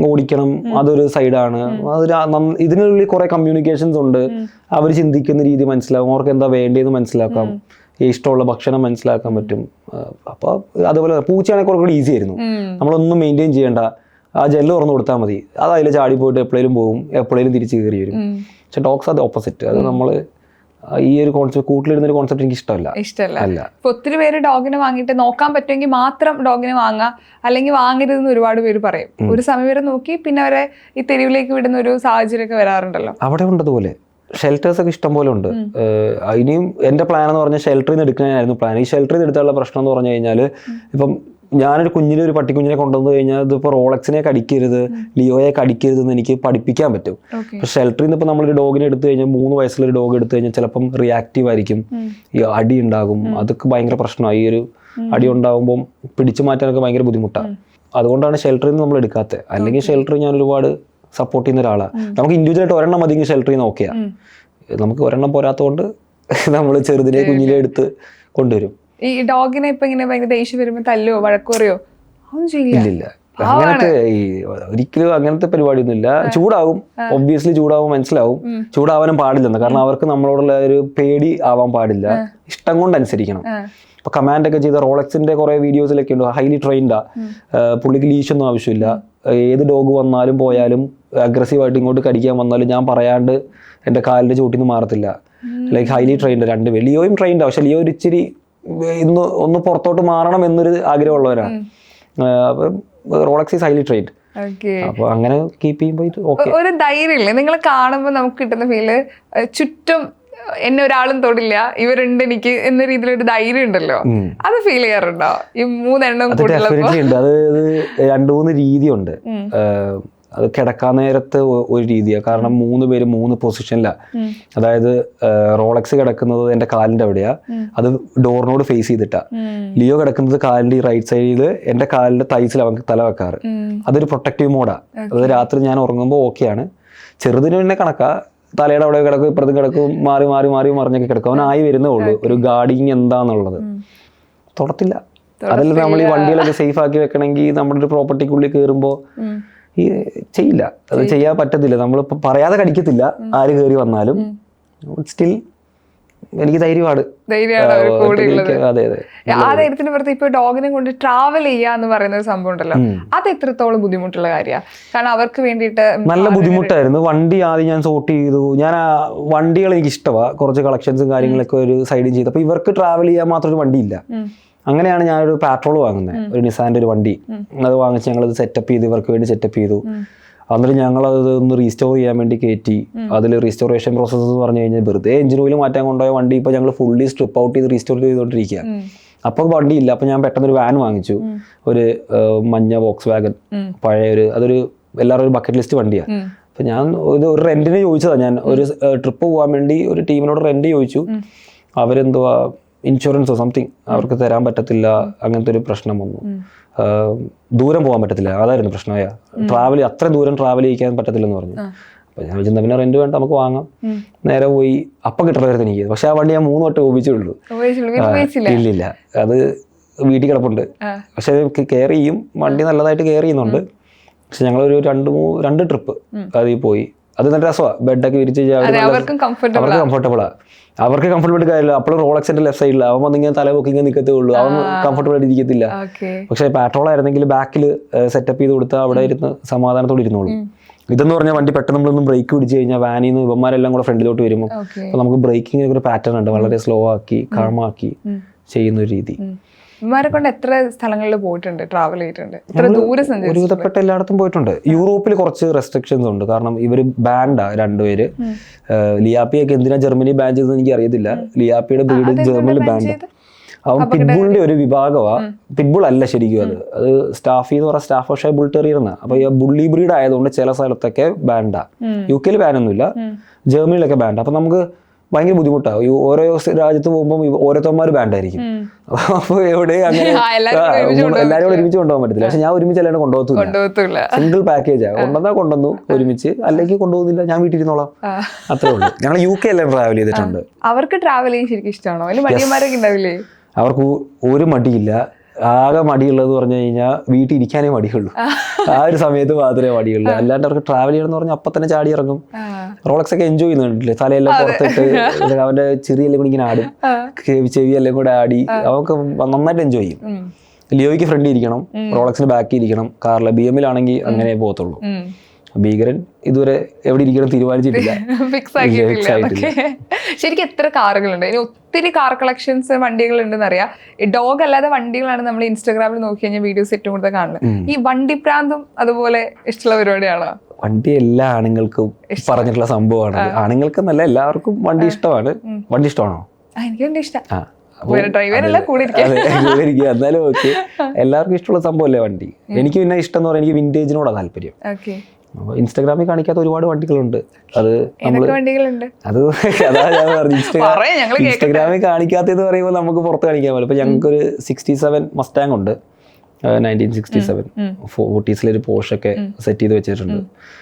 Speaker 1: ഓടിക്കണം. അതൊരു സൈഡാണ്. അതൊരു ഇതിനുള്ളിൽ കുറെ കമ്മ്യൂണിക്കേഷൻസ് ഉണ്ട്. അവർ ചിന്തിക്കുന്ന രീതി മനസ്സിലാവും. അവർക്ക് എന്താ വേണ്ടതെന്ന് മനസ്സിലാക്കാം. ഇഷ്ടമുള്ള ഭക്ഷണം മനസ്സിലാക്കാൻ പറ്റും. അപ്പോൾ അതുപോലെ പൂച്ചയാണെങ്കിൽ കുറെ കൂടി ഈസി ആയിരുന്നു. നമ്മളൊന്നും മെയിന്റെയിൻ ചെയ്യേണ്ട. ആ ജെല്ല് തുറന്നു കൊടുത്താൽ മതി. അത് അതിൽ ചാടി പോയിട്ട് എപ്പോഴേലും പോകും എപ്പോഴേലും തിരിച്ച് കയറി വരും. പക്ഷെ ഡോഗ്സ് അത് ഓപ്പോസിറ്റ് അത് നമ്മൾ ഈ ഒരു കോൺസെപ്റ്റ് കൂട്ടിലിടുന്ന ഒരു കോൺസെപ്റ്റ് എനിക്ക് ഇഷ്ടമല്ല.
Speaker 2: ഇഷ്ടമല്ല
Speaker 1: അല്ല.
Speaker 2: ഇപ്പൊ ഒത്തിരി പേര് ഡോഗിനെ വാങ്ങിയിട്ട് നോക്കാൻ പറ്റുമെങ്കിൽ മാത്രം ഡോഗിനെ വാങ്ങാം അല്ലെങ്കിൽ വാങ്ങരുതെന്ന് ഒരുപാട് പേര് പറയും. ഒരു സമയം വരെ നോക്കി പിന്നെ അവരെ ഈ തെരുവിലേക്ക് വിടുന്ന ഒരു സാഹചര്യമൊക്കെ വരാറുണ്ടല്ലോ.
Speaker 1: അവിടെ ഉണ്ടതുപോലെ ഷെൽട്ടേഴ്സ് ഒക്കെ ഇഷ്ടം പോലെ ഉണ്ട്. ഇനിയും എന്റെ പ്ലാൻ എന്ന് പറഞ്ഞാൽ ഷെൽട്ടറിൽ നിന്ന് എടുക്കാനായിരുന്നു പ്ലാൻ ഈ ഷെൽട്ടറിൽ നിന്ന് എടുത്തുള്ള പ്രശ്നം എന്ന് പറഞ്ഞു കഴിഞ്ഞാൽ ഇപ്പം ഞാനൊരു കുഞ്ഞിനെ ഒരു പട്ടിക്കുഞ്ഞിനെ കൊണ്ടുവന്നു കഴിഞ്ഞാൽ ഇതിപ്പോൾ റോളക്സിനെ കടിക്കരുത് ലിയോയെ കടിക്കരുത് എന്ന് എനിക്ക് പഠിപ്പിക്കാൻ പറ്റും.
Speaker 2: അപ്പൊ
Speaker 1: പക്ഷെ ഷെൽട്ടറിൽ നിന്ന് ഇപ്പൊ നമ്മളൊരു ഡോഗിനെ എടുത്തു കഴിഞ്ഞാൽ മൂന്ന് വയസ്സുള്ള ഒരു ഡോഗ് എടുത്തു കഴിഞ്ഞാൽ ചിലപ്പം റിയാക്റ്റീവ് ആയിരിക്കും. ഈ അടി ഉണ്ടാകും. അതൊക്കെ ഭയങ്കര പ്രശ്നമായി. ഈ ഒരു അടി ഉണ്ടാകുമ്പോൾ പിടിച്ചു മാറ്റാനൊക്കെ ഭയങ്കര ബുദ്ധിമുട്ടാണ്. അതുകൊണ്ടാണ് ഷെൽട്ടറിൽ നിന്ന് നമ്മൾ എടുക്കാത്തത്. അല്ലെങ്കിൽ ഷെൽട്ടർ ഞാൻ ഒരുപാട് സപ്പോർട്ട് ചെയ്യുന്ന ഒരാളാണ് നമുക്ക് ഇൻഡിവിജ്വലായിട്ട് ഒരെണ്ണം മതി ഷെൽട്ടറിൽ നിന്ന് ഓക്കെയാണ് നമുക്ക് ഒരെണ്ണം പോരാത്തതുകൊണ്ട് [LAUGHS] നമ്മൾ ചെറുതിനെ കുഞ്ഞിലെ എടുത്ത് കൊണ്ടുവരും.
Speaker 2: ഈ ഡോഗിനെ ഇപ്പൊ ഇങ്ങനെ ഭയങ്കര ദേഷ്യം വരുമ്പോ തല്ലോ വഴക്കുറയോ ഒന്നും ചെയ്യില്ല.
Speaker 1: അങ്ങനത്തെ ഈ ഒരിക്കലും അങ്ങനത്തെ പരിപാടിയൊന്നുമില്ല. ചൂടാവും ഒബ്വിയസ്ലി ചൂടാവും മനസ്സിലാവും. ചൂടാവാനും പാടില്ലെന്ന്. കാരണം അവർക്ക് നമ്മളോടുള്ള ഒരു പേടി ആവാൻ പാടില്ല. ഇഷ്ടം കൊണ്ട് അനുസരിക്കണം. ഇപ്പൊ കമാൻഡ് ഒക്കെ ചെയ്ത റോളക്സിന്റെ കുറെ വീഡിയോസിലൊക്കെ ഉണ്ട്. ഹൈലി ട്രെയിൻഡാ പുള്ളിക്ക് ലീഷൊന്നും ആവശ്യമില്ല. ഏത് ഡോഗ് വന്നാലും പോയാലും അഗ്രസീവായിട്ട് ഇങ്ങോട്ട് കടിക്കാൻ വന്നാലും ഞാൻ പറയാണ്ട് എന്റെ കാലിന്റെ ചൂട്ടിന്ന് നിന്ന് മാറത്തില്ല. ലൈക്ക് ഹൈലി ട്രെയിൻഡ് രണ്ട് ലിയോയും ട്രെയിൻഡാ പക്ഷെ ലിയോ ഒരു ഇച്ചിരി ഇന്ന് ഒന്ന് പുറത്തോട്ട് മാറണം എന്നൊരു ആഗ്രഹമുള്ളവരാണ്. അപ്പം റോളക്സ് ഈസ് ഹൈലി ട്രേഡ് അപ്പോൾ അങ്ങനെ കീപ്പ് ചെയ്യുമ്പോൾ
Speaker 2: ഒരു ധൈര്യമില്ലേ? നിങ്ങൾ കാണുമ്പോൾ നമുക്ക് കിട്ടുന്ന ഫീൽ ചുറ്റും എന്നെ ഒരാളും തൊടില്ല ഇവരുണ്ട് എനിക്ക് എന്ന രീതിയിലൊരു ധൈര്യം ഉണ്ടല്ലോ. അത് ഫീൽ ചെയ്യാറുണ്ടോ? ഈ മൂന്നെണ്ണം
Speaker 1: ഉണ്ട്. അത് രണ്ട് മൂന്ന് രീതിയുണ്ട്. അത് കിടക്കാൻ നേരത്ത് ഒരു രീതിയാണ് കാരണം മൂന്ന് പേര് മൂന്ന് പൊസിഷനിലാണ് അതായത് റോളക്സ് കിടക്കുന്നത് എന്റെ കാലിന്റെ അവിടെയാ. അത് ഡോറിനോട് ഫേസ് ചെയ്തിട്ടാ. ലിയോ കിടക്കുന്നത് കാലിന്റെ ഈ റൈറ്റ് സൈഡിൽ എന്റെ കാലിന്റെ തൈസിൽ അവൻ തല വെക്കാറ്. അതൊരു പ്രൊട്ടക്റ്റീവ് മോഡാ. അത് രാത്രി ഞാൻ ഉറങ്ങുമ്പോൾ ഓക്കെയാണ്. ചെറുതിന് പിന്നെ കണക്കാ. തലയുടെ അവിടെ കിടക്കും ഇപ്പുറത്തും കിടക്കും മാറി മാറി മാറി മറിഞ്ഞൊക്കെ കിടക്കും. അവനായി വരുന്നേ ഉള്ളൂ. ഒരു ഗാർഡിങ് എന്താന്നുള്ളത്. തുടത്തില്ല. അതിൽ നമ്മൾ ഈ വണ്ടികളൊക്കെ സേഫ് ആക്കി വെക്കണമെങ്കിൽ നമ്മുടെ ഒരു പ്രോപ്പർട്ടിക്കുള്ളിൽ കയറുമ്പോൾ ഈ ചെയ്യില്ല. അത് ചെയ്യാൻ പറ്റത്തില്ല. നമ്മളിപ്പോൾ പറയാതെ കടിക്കത്തില്ല. ആര് കയറി വന്നാലും. സ്റ്റിൽ എനിക്ക് ധൈര്യമാണ്. അതെ അതെ.
Speaker 2: ആ ധൈര്യത്തിന് പുറത്ത് ഇപ്പൊ ഡോഗിനെ കൊണ്ട് ട്രാവൽ ചെയ്യുക എന്ന് പറയുന്ന ഒരു സംഭവം ഉണ്ടല്ലോ. അത് എത്രത്തോളം ബുദ്ധിമുട്ടുള്ള കാര്യമാണ് കാരണം അവർക്ക് വേണ്ടിയിട്ട്
Speaker 1: നല്ല ബുദ്ധിമുട്ടായിരുന്നു. വണ്ടി ആദ്യം ഞാൻ സോർട്ട് ചെയ്തു. ഞാൻ ആ വണ്ടികൾ എനിക്ക് ഇഷ്ടമാണ് കുറച്ച് കളക്ഷൻസും കാര്യങ്ങളൊക്കെ ഒരു സൈഡിൽ ചെയ്തു. അപ്പൊ ഇവർക്ക് ട്രാവൽ ചെയ്യാൻ മാത്രം ഒരു വണ്ടിയില്ല. അങ്ങനെയാണ് ഞാനൊരു പാട്രോൾ വാങ്ങുന്നത് ഒരു നിസാന്റെ ഒരു വണ്ടി. അത് വാങ്ങിച്ച് ഞങ്ങളത് സെറ്റപ്പ് ചെയ്ത് ഇവർക്ക് വേണ്ടി സെറ്റപ്പ് ചെയ്തു. എന്നിട്ട് ഞങ്ങളത് ഒന്ന് റീസ്റ്റോർ ചെയ്യാൻ വേണ്ടി കയറ്റി അതിൽ റീസ്റ്റോറേഷൻ പ്രോസസ്സ് എന്ന് പറഞ്ഞു കഴിഞ്ഞാൽ വെറുതെ എഞ്ചിൻ ഓയിൽ മാറ്റാൻ കൊണ്ടുപോയ വണ്ടി ഇപ്പോൾ ഞങ്ങൾ ഫുള്ളി സ്ട്രിപ്പ് ഔട്ട് ചെയ്ത് റീസ്റ്റോർ ചെയ്തുകൊണ്ടിരിക്കുക അപ്പോൾ വണ്ടി ഇല്ല അപ്പോൾ ഞാൻ പെട്ടെന്ന് ഒരു വാൻ വാങ്ങിച്ചു ഒരു മഞ്ഞ വോക്സ് വാഗൻ പഴയ ഒരു അതൊരു എല്ലാവരും ഒരു ബക്കറ്റ് ലിസ്റ്റ് വണ്ടിയാണ് അപ്പം ഞാൻ ഇത് ഒരു റെന്റിന് ചോദിച്ചതാണ് ഞാൻ ഒരു ട്രിപ്പ് പോകാൻ വേണ്ടി ഒരു ടീമിനോട് റെന്റ് ചോദിച്ചു. അവരെന്തുവാ ഇൻഷുറൻസോ സംതിങ് അവർക്ക് തരാൻ പറ്റത്തില്ല അങ്ങനത്തെ ഒരു പ്രശ്നം വന്നു. ദൂരം പോകാൻ പറ്റത്തില്ല അതായിരുന്നു പ്രശ്നമായ ട്രാവൽ അത്ര ദൂരം ട്രാവൽ ചെയ്യിക്കാൻ പറ്റത്തില്ലെന്ന് പറഞ്ഞു. അപ്പം ഞാൻ വിചാരിച്ചു പിന്നെ റെന്റ് വേണ്ട നമുക്ക് വാങ്ങാം. നേരെ പോയി അപ്പം കിട്ടണമായിരുന്നു എനിക്ക് പക്ഷെ ആ വണ്ടി ഞാൻ മൂന്ന് വട്ടം ഓപിച്ചുള്ളൂ ഇല്ലില്ല. അത് വീട്ടിൽ കിടപ്പുണ്ട്. പക്ഷെ കെയർ ചെയ്യും. വണ്ടി നല്ലതായിട്ട് കെയർ ചെയ്യുന്നുണ്ട്. പക്ഷെ ഞങ്ങളൊരു രണ്ട് മൂ രണ്ട് ട്രിപ്പ് അതിൽ പോയി. അത് നല്ല രസമാണ് ബെഡൊക്കെ വിരിച്ച്
Speaker 2: അവർക്കും കംഫർട്ടബിൾ
Speaker 1: അവർക്ക് കംഫർട്ടബിൾ കാര്യമില്ല. അപ്പോൾ റോളക്സിന്റെ ലെഫ്റ്റ് സൈഡിൽ അവൻ വന്നിങ്ങനെ തല പൊക്കി ഇങ്ങനെ നിൽക്കത്തേ ഉള്ളൂ അവൻ കംഫർട്ടബിൾ ആയിട്ട് ഇരിക്കത്തില്ല. പക്ഷേ പാട്രോൾ ആയിരുന്നെങ്കിൽ ബാക്കിൽ സെറ്റപ്പ് ചെയ്ത് കൊടുത്താൽ അവിടെ ഇരുന്ന് സമാധാനത്തോടെ ഇരുന്നോളൂ. ഇതെന്ന് പറഞ്ഞാൽ വണ്ടി പെട്ടെന്ന് നമ്മളൊന്നും ബ്രേക്ക് പിടിച്ച് കഴിഞ്ഞാൽ വാനിൽ നിന്ന് ഇവന്മാരെല്ലാം കൂടെ ഫ്രണ്ടിലോട്ട് വരുമ്പോൾ
Speaker 2: അപ്പൊ
Speaker 1: അപ്പോൾ നമുക്ക് ബ്രേക്കിംഗ് ഒരു പാറ്റേൺ ഉണ്ട്. വളരെ സ്ലോ ആക്കി കാമാക്കി ചെയ്യുന്ന ഒരു രീതി.
Speaker 2: ഇവന്മാരെ കൊണ്ട് എത്ര സ്ഥലങ്ങളിൽ പോയിട്ടുണ്ട് ട്രാവൽ ചെയ്തിട്ടുണ്ട്? ഇത്ര ദൂരെ
Speaker 1: ഒരുവിധപ്പെട്ട എല്ലായിടത്തും പോയിട്ടുണ്ട്. യൂറോപ്പിൽ കുറച്ച് റെസ്ട്രിക്ഷൻസ് ഉണ്ട്. കാരണം ഇവർ ബാൻഡാ രണ്ടുപേര്. ലിയാപ്പിയൊക്കെ എന്തിനാ ജർമ്മനി ബാൻ ചെയ്തതെന്ന് എനിക്ക് അറിയത്തില്ല. ലിയാപ്പിയുടെ ബ്രീഡ് ജർമ്മനിൽ ബാൻഡ് അവൻ പിറ്റ്ബുളിന്റെ ഒരു വിഭാഗമാ പിറ്റ്ബുൾ അല്ല ശരിക്കും അത്. അത് സ്റ്റാഫി എന്ന് പറഞ്ഞ സ്റ്റാഫ് പക്ഷേ ബുൾ ടെറിയർന്ന അപ്പൊ ഈ ബുള്ളി ബ്രീഡ് ആയതുകൊണ്ട് ചില സ്ഥലത്തൊക്കെ ബാൻഡാ യു കെയിൽ ബാനൊന്നുമില്ല ജർമ്മനിയിലൊക്കെ ബാൻഡ് അപ്പൊ നമുക്ക് ഭയങ്കര ബുദ്ധിമുട്ടാണ്. ഈ ഓരോ രാജ്യത്ത് പോകുമ്പോൾ ഓരോരുത്തന്മാർ ബാൻഡായിരിക്കും. അപ്പോൾ എവിടെ [LAUGHS] അങ്ങനെ
Speaker 2: എല്ലാരും എല്ലാവരും ഒരുമിച്ച്
Speaker 1: കൊണ്ടുപോകാൻ പറ്റത്തില്ല. പക്ഷെ ഞാൻ ഒരുമിച്ച് അല്ലാണ്ട് കൊണ്ടുപോകത്തില്ല. സിംഗിൾ പാക്കേജാണ് കൊണ്ടുവന്നാ കൊണ്ടുവന്നു ഒരുമിച്ച്. അല്ലെങ്കിൽ കൊണ്ടുപോകുന്നില്ല ഞാൻ വീട്ടിൽ ഇരുന്നോളാം അത്രേ ഉള്ളൂ. ഞങ്ങൾ യു കെ എല്ലാം ട്രാവൽ ചെയ്തിട്ടുണ്ട്.
Speaker 2: അവർക്ക് ട്രാവൽ ചെയ്യാൻ ശരിക്കും ഇഷ്ടമാണോ? മടിയന്മാരൊക്കെ ഉണ്ടാവില്ലേ?
Speaker 1: അവർക്ക് ഒരു മടിയില്ല. ആകെ മടിയുള്ളത് പറഞ്ഞു കഴിഞ്ഞാൽ വീട്ടിൽ ഇരിക്കാനേ മടിയുള്ളൂ. ആ. ഒരു സമയത്ത് മാത്രമേ മടിയുള്ളൂ. അല്ലാണ്ട് അവർക്ക് ട്രാവൽ ചെയ്യണമെന്ന് പറഞ്ഞാൽ അപ്പം തന്നെ ചാടി ഇറങ്ങും. റോളക്സ് ഒക്കെ എൻജോയ് ചെയ്യുന്നുണ്ടല്ലേ തലയെല്ലാം പുറത്തിട്ട് അവന്റെ അവന്റെ ചെറിയെല്ലാം കൂടി ഇങ്ങനെ ആടും. ചെവി എല്ലാം കൂടെ ആടി അവർക്ക് നന്നായിട്ട് എൻജോയ് ചെയ്യും. ലിയോയ്ക്ക് ഫ്രണ്ടിൽ ഇരിക്കണം. റോളക്സിന് ബാക്കിൽ ഇരിക്കണം. കാറിലെ ബി എമ്മിലാണെങ്കിൽ അങ്ങനെ പോകത്തുള്ളൂ. ഭീകരൻ ഇതുവരെ എവിടെ ഇരിക്കണം തീരുമാനിച്ചിട്ടില്ല. [LAUGHS]
Speaker 2: ഫിക്സ് ആക്കിയിട്ടില്ല ശരിക്കും എത്ര കാറുകളുണ്ട്? ഇനി ഒത്തിരി കാർ കളക്ഷൻസ് വണ്ടികളുണ്ടെന്ന് അറിയാം ഡോഗ് അല്ലാതെ വണ്ടികളാണ് നമ്മൾ ഇൻസ്റ്റാഗ്രാമിൽ നോക്കി കഴിഞ്ഞാൽ വീഡിയോസ് ഏറ്റവും കൂടുതൽ കാണുന്നത്. ഈ വണ്ടി പ്രാന്തം അതുപോലെ ഇഷ്ടമുള്ള പരിപാടിയാണോ?
Speaker 1: വണ്ടി എല്ലാ ആണുങ്ങൾക്കും പറഞ്ഞിട്ടുള്ള സംഭവമാണ്. ആണുങ്ങൾക്ക് നല്ല എല്ലാവർക്കും വണ്ടി ഇഷ്ടമാണ്. വണ്ടി ഇഷ്ടമാണോ?
Speaker 2: എനിക്ക് വണ്ടി ഇഷ്ടം. [LAUGHS]
Speaker 1: എല്ലാവർക്കും ഇഷ്ടമുള്ള സംഭവമല്ലേ വണ്ടി? എനിക്ക് പിന്നെ ഇഷ്ടം എന്ന് പറഞ്ഞാൽ എനിക്ക് വിന്റേജിനോടാണ് താല്പര്യം. അപ്പോൾ ഇൻസ്റ്റാഗ്രാമിൽ കാണിക്കാത്ത ഒരുപാട് വണ്ടികളുണ്ട്. അത് നമ്മൾ അത് [LAUGHS] അതാ ഞാൻ പറഞ്ഞു. ഇൻസ്റ്റാഗ്രാം ഇൻസ്റ്റാഗ്രാമിൽ കാണിക്കാത്തതെന്ന് പറയുമ്പോൾ നമുക്ക് പുറത്ത് കാണിക്കാൻ പറ്റും ഇപ്പൊ ഞങ്ങൾക്കൊരു സിക്സ്റ്റി സെവൻ മസ്റ്റാങ് ഉണ്ട് നയന്റീൻ സിക്സ്റ്റി സെവൻ ഫോർട്ടീസിലൊരു പോഷൊക്കെ സെറ്റ് ചെയ്ത് വെച്ചിട്ടുണ്ട്.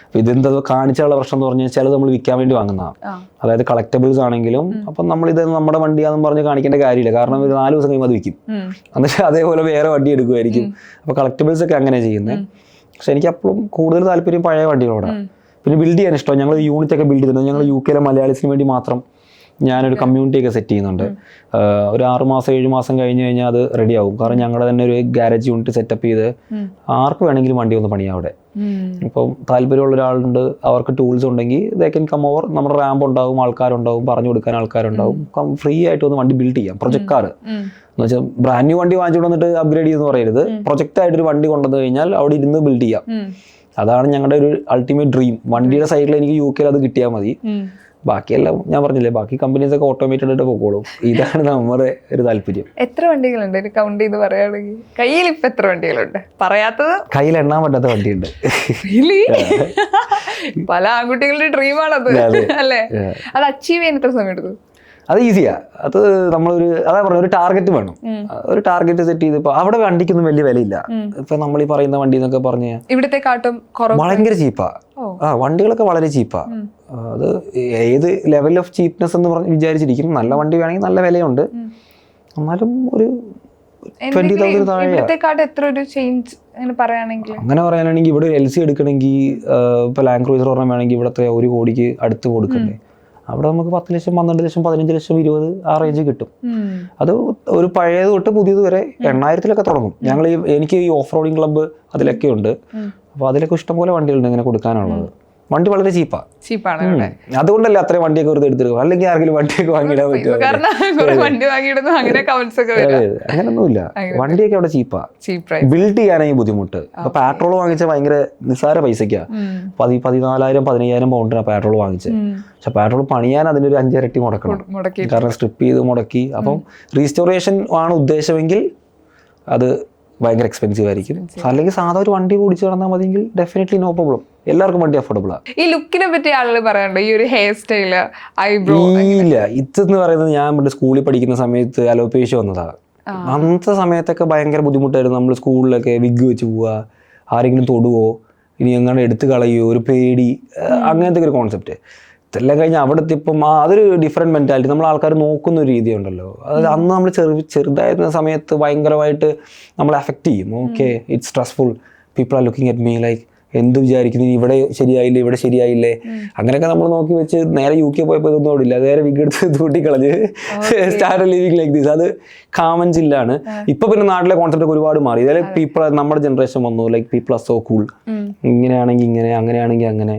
Speaker 1: അപ്പോൾ ഇതെന്താ കാണിച്ചുള്ള പ്രശ്നം എന്ന് പറഞ്ഞാൽ ചിലത് നമ്മൾ വിൽക്കാൻ വേണ്ടി വാങ്ങുന്നതാണ് അതായത് കളക്റ്റബിൾസ് ആണെങ്കിലും അപ്പം നമ്മൾ ഇത് നമ്മുടെ വണ്ടിയാണെന്ന് പറഞ്ഞ് കാണിക്കേണ്ട കാര്യമില്ല. കാരണം ഒരു നാല് ദിവസം കഴിയുമ്പോൾ അത് വിൽക്കും. എന്നുവെച്ചാൽ അതേപോലെ വേറെ വണ്ടി എടുക്കുമായിരിക്കും അപ്പോൾ കളക്റ്റബിൾസ് ഒക്കെ അങ്ങനെ ചെയ്യുന്നത് പക്ഷെ എനിക്ക് അപ്പോഴും കൂടുതൽ താല്പര്യം പഴയ വണ്ടികളോടാണ് പിന്നെ ബിൽഡ് ചെയ്യാൻ ഇഷ്ടം ഞങ്ങൾ യൂണിറ്റ് ഒക്കെ ബിൽഡ് ചെയ്യുന്നത്. ഞങ്ങൾ യു കെയിലെ മലയാളീസിന് വേണ്ടി മാത്രം ഞാനൊരു കമ്മ്യൂണിറ്റി ഒക്കെ സെറ്റ് ചെയ്യുന്നുണ്ട്. ഒരു ആറ് മാസം ഏഴ് മാസം കഴിഞ്ഞ് കഴിഞ്ഞാൽ അത് റെഡി ആകും കാരണം ഞങ്ങളുടെ തന്നെ ഒരു ഗാരേജ് യൂണിറ്റ് സെറ്റപ്പ് ചെയ്ത് ആർക്ക് വേണമെങ്കിലും വണ്ടി ഒന്ന് പണിയാം അവിടെ. ഇപ്പം താല്പര്യമുള്ള ഒരാളുണ്ട്. അവർക്ക് ടൂൾസ് ഉണ്ടെങ്കിൽ ദേ കൻ കം ഓവർ നമ്മുടെ റാമ്പ് ഉണ്ടാവും ആൾക്കാരുണ്ടാവും പറഞ്ഞു കൊടുക്കാൻ ആൾക്കാരുണ്ടാവും. ഫ്രീ ആയിട്ട് ഒന്ന് വണ്ടി ബിൽഡ് ചെയ്യാം. Project car. എന്ന് വെച്ചാൽ ബ്രാൻഡ് ന്യൂ വണ്ടി വാങ്ങിച്ചു വന്നിട്ട് അപ്ഗ്രേഡ് ചെയ്യുന്ന പറയരുത്. പ്രൊജക്റ്റ് ആയിട്ടൊരു വണ്ടി കൊണ്ടുവന്നു കഴിഞ്ഞാൽ അവിടെ ഇരുന്ന് ബിൽഡ് ചെയ്യാം. അതാണ് ഞങ്ങളുടെ ഒരു അൾട്ടിമേറ്റ് ഡ്രീം വണ്ടിയുടെ സൈഡിൽ എനിക്ക് യു കെയിൽ അത് കിട്ടിയാൽ മതി. ബാക്കിയെല്ലാം ഞാൻ പറഞ്ഞില്ലേ ബാക്കി കമ്പനീസ് ഒക്കെ ഓട്ടോമേറ്റഡ് ആയിട്ട് പൊക്കോളും. ഇതാണ് നമ്മുടെ ഒരു താല്പര്യം.
Speaker 2: എത്ര വണ്ടികളുണ്ട്? ഒരു കൗണ്ട് ചെയ്ത് പറയുകയാണെങ്കിൽ കയ്യിൽ ഇപ്പൊ എത്ര വണ്ടികളുണ്ട്? പറയാത്തത്?
Speaker 1: കയ്യിൽ എണ്ണാൻ പറ്റാത്ത വണ്ടിയുണ്ട്? [LAUGHS]
Speaker 2: പല ആൺകുട്ടികളുടെ ഡ്രീമാണത്. അല്ലേ? അത്. അച്ചീവ് ചെയ്യാൻ എത്ര സമയം എടുത്തു
Speaker 1: അത് ഈസിയാ. അത് നമ്മളൊരു അതാ പറഞ്ഞ ഒരു ടാർഗറ്റ് വേണം. ഒരു ടാർഗറ്റ് സെറ്റ് ചെയ്ത് ഇപ്പൊ അവിടെ വണ്ടിക്കൊന്നും വലിയ വിലയില്ല. ഇപ്പൊ നമ്മൾ ഈ പറയുന്ന വണ്ടി എന്നൊക്കെ പറഞ്ഞ
Speaker 2: ഇവിടത്തെ കാട്ടും
Speaker 1: ഭയങ്കര ചീപ്പാ. ആ വണ്ടികളൊക്കെ വളരെ ചീപ്പാ. അത് ഏത് ലെവൽ ഓഫ് ചീപ്നെസ് എന്ന് പറഞ്ഞ് വിചാരിച്ചിരിക്കും നല്ല വണ്ടി വേണമെങ്കിൽ നല്ല വിലയുണ്ട്. എന്നാലും ഒരു ട്വന്റി തൗസൻഡ് താഴെ
Speaker 2: ഇവിടത്തെ കാട്ട് എത്ര ഒരു ചേഞ്ച് അങ്ങനെ പറയുകയാണെങ്കിൽ
Speaker 1: അങ്ങനെ പറയാനാണെങ്കിൽ ഇവിടെ എൽ സി എടുക്കണമെങ്കിൽ ഇപ്പൊ ലാൻഡ് ക്രൂസർ പറഞ്ഞാൽ വേണമെങ്കിൽ ഇവിടത്തെ ഒരു കോടിക്ക് അടുത്ത് കൊടുക്കണ്ടേ. അവിടെ നമുക്ക് പത്ത് ലക്ഷം പന്ത്രണ്ട് ലക്ഷം പതിനഞ്ച് ലക്ഷം ഇരുപത് ആ റേഞ്ച് കിട്ടും. അത് ഒരു പഴയത് തൊട്ട് പുതിയത് വരെ എണ്ണായിരത്തിലൊക്കെ തുടങ്ങും. ഞങ്ങൾ ഈ എനിക്ക് ഈ ഓഫ് റോഡിങ് ക്ലബ്ബ് അതിലൊക്കെ ഉണ്ട്. അപ്പോൾ അതിലൊക്കെ ഇഷ്ടംപോലെ വണ്ടികളുണ്ട് ഇങ്ങനെ കൊടുക്കാനുള്ളത്. വണ്ടി വളരെ ചീപ്പാ.
Speaker 2: ചീപ്പാണ് ഇവിടെ
Speaker 1: അതുകൊണ്ടല്ലേ അത്രയും വണ്ടിയൊക്കെ വെറുതെ എടുത്തിരിക്കും അല്ലെങ്കിൽ ആർക്കെങ്കിലും വണ്ടിയൊക്കെ വാങ്ങിയിടാൻ പറ്റുമോ?
Speaker 2: കുറെ വണ്ടി വാങ്ങിയിടുന്നു അങ്ങനെ കമന്റ്സ് ഒക്കെ
Speaker 1: അങ്ങനൊന്നുമില്ല. വണ്ടിയൊക്കെ അവിടെ ചീപ്പാ. ബിൽഡ് ചെയ്യാനായി ബുദ്ധിമുട്ട്. അപ്പൊ പെട്രോൾ വാങ്ങിച്ച ഭയങ്കര നിസ്സാര പൈസക്കാ പതി പതിനാലായിരം പതിനയ്യായിരം പൗണ്ടിനാ പെട്രോൾ വാങ്ങിച്ചത് പക്ഷെ പെട്രോൾ പണിയാൻ അതിനൊരു അഞ്ചിരട്ടി മുടക്കണം.
Speaker 2: മുടക്കി
Speaker 1: കാരണം സ്ട്രിപ്പ് ചെയ്ത് മുടക്കി. അപ്പം റീസ്റ്റോറേഷൻ ആണ് ഉദ്ദേശമെങ്കിൽ അത് ഭയങ്കര എക്സ്പെൻസീവ് ആയിരിക്കും. അല്ലെങ്കിൽ സാധാ ഒരു വണ്ടി ഓടിച്ചു നടന്നാൽ മതിയെങ്കിൽ ഡെഫിനറ്റ്ലി നോ പ്രോബ്ലം എല്ലാവർക്കും വണ്ടി അഫോർഡബിൾ ആണ്
Speaker 2: ഈ ലുക്കിനെ പറ്റി ആളുകൾ പറയാറുണ്ട്? ഈ ഒരു ഹെയർ സ്റ്റൈൽ ഐബ്രോ
Speaker 1: ഇല്ല. ഇതെന്ന് പറയുന്നത് ഞാൻ നമ്മുടെ സ്കൂളിൽ പഠിക്കുന്ന സമയത്ത് അലോപേഷ്യ വന്നതാണ് അന്നത്തെ സമയത്തൊക്കെ ഭയങ്കര ബുദ്ധിമുട്ടായിരുന്നു. നമ്മൾ സ്കൂളിലൊക്കെ വിഗ് വെച്ച് പോവുക ആരെങ്കിലും തൊടുവോ ഇനി എങ്ങനെ എടുത്തു കളയോ ഒരു പേടി അങ്ങനത്തെ ഒരു കോൺസെപ്റ്റ് ഇതെല്ലാം കഴിഞ്ഞ് അവിടെ എത്തിയപ്പം ആ അതൊരു ഡിഫറെന്റ് മെന്റാലിറ്റി നമ്മൾ ആൾക്കാർ നോക്കുന്ന ഒരു രീതി ഉണ്ടല്ലോ. അത് അന്ന് നമ്മൾ ചെറു ചെറുതായിരുന്ന സമയത്ത് ഭയങ്കരമായിട്ട് നമ്മളെ അഫക്റ്റ് ചെയ്യും. Okay it's stressful people are looking at me like എന്ത് വിചാരിക്കുന്നു? ഇവിടെ ശരിയായില്ലേ? ഇവിടെ ശരിയായില്ലേ? അങ്ങനെയൊക്കെ നമ്മൾ നോക്കി വെച്ച് നേരെ യു കെ പോയപ്പോൾ ഇതൊന്നും ഓടില്ല. നേരെ എടുത്ത് തൂട്ടിക്കളഞ്ഞ് സ്റ്റാർട്ട് ലിവിങ് ലൈക്ക് ദിസ് അത് കാമൻ ജില്ലാണ്. ഇപ്പൊ പിന്നെ നാട്ടിലെ കോൺസെപ്റ്റ് ഒക്കെ ഒരുപാട് മാറി. ഇതായാലും പീപ്പിൾ നമ്മുടെ ജനറേഷൻ വന്നു. Like people are so cool ഇങ്ങനെയാണെങ്കിൽ ഇങ്ങനെ അങ്ങനെയാണെങ്കിൽ അങ്ങനെ.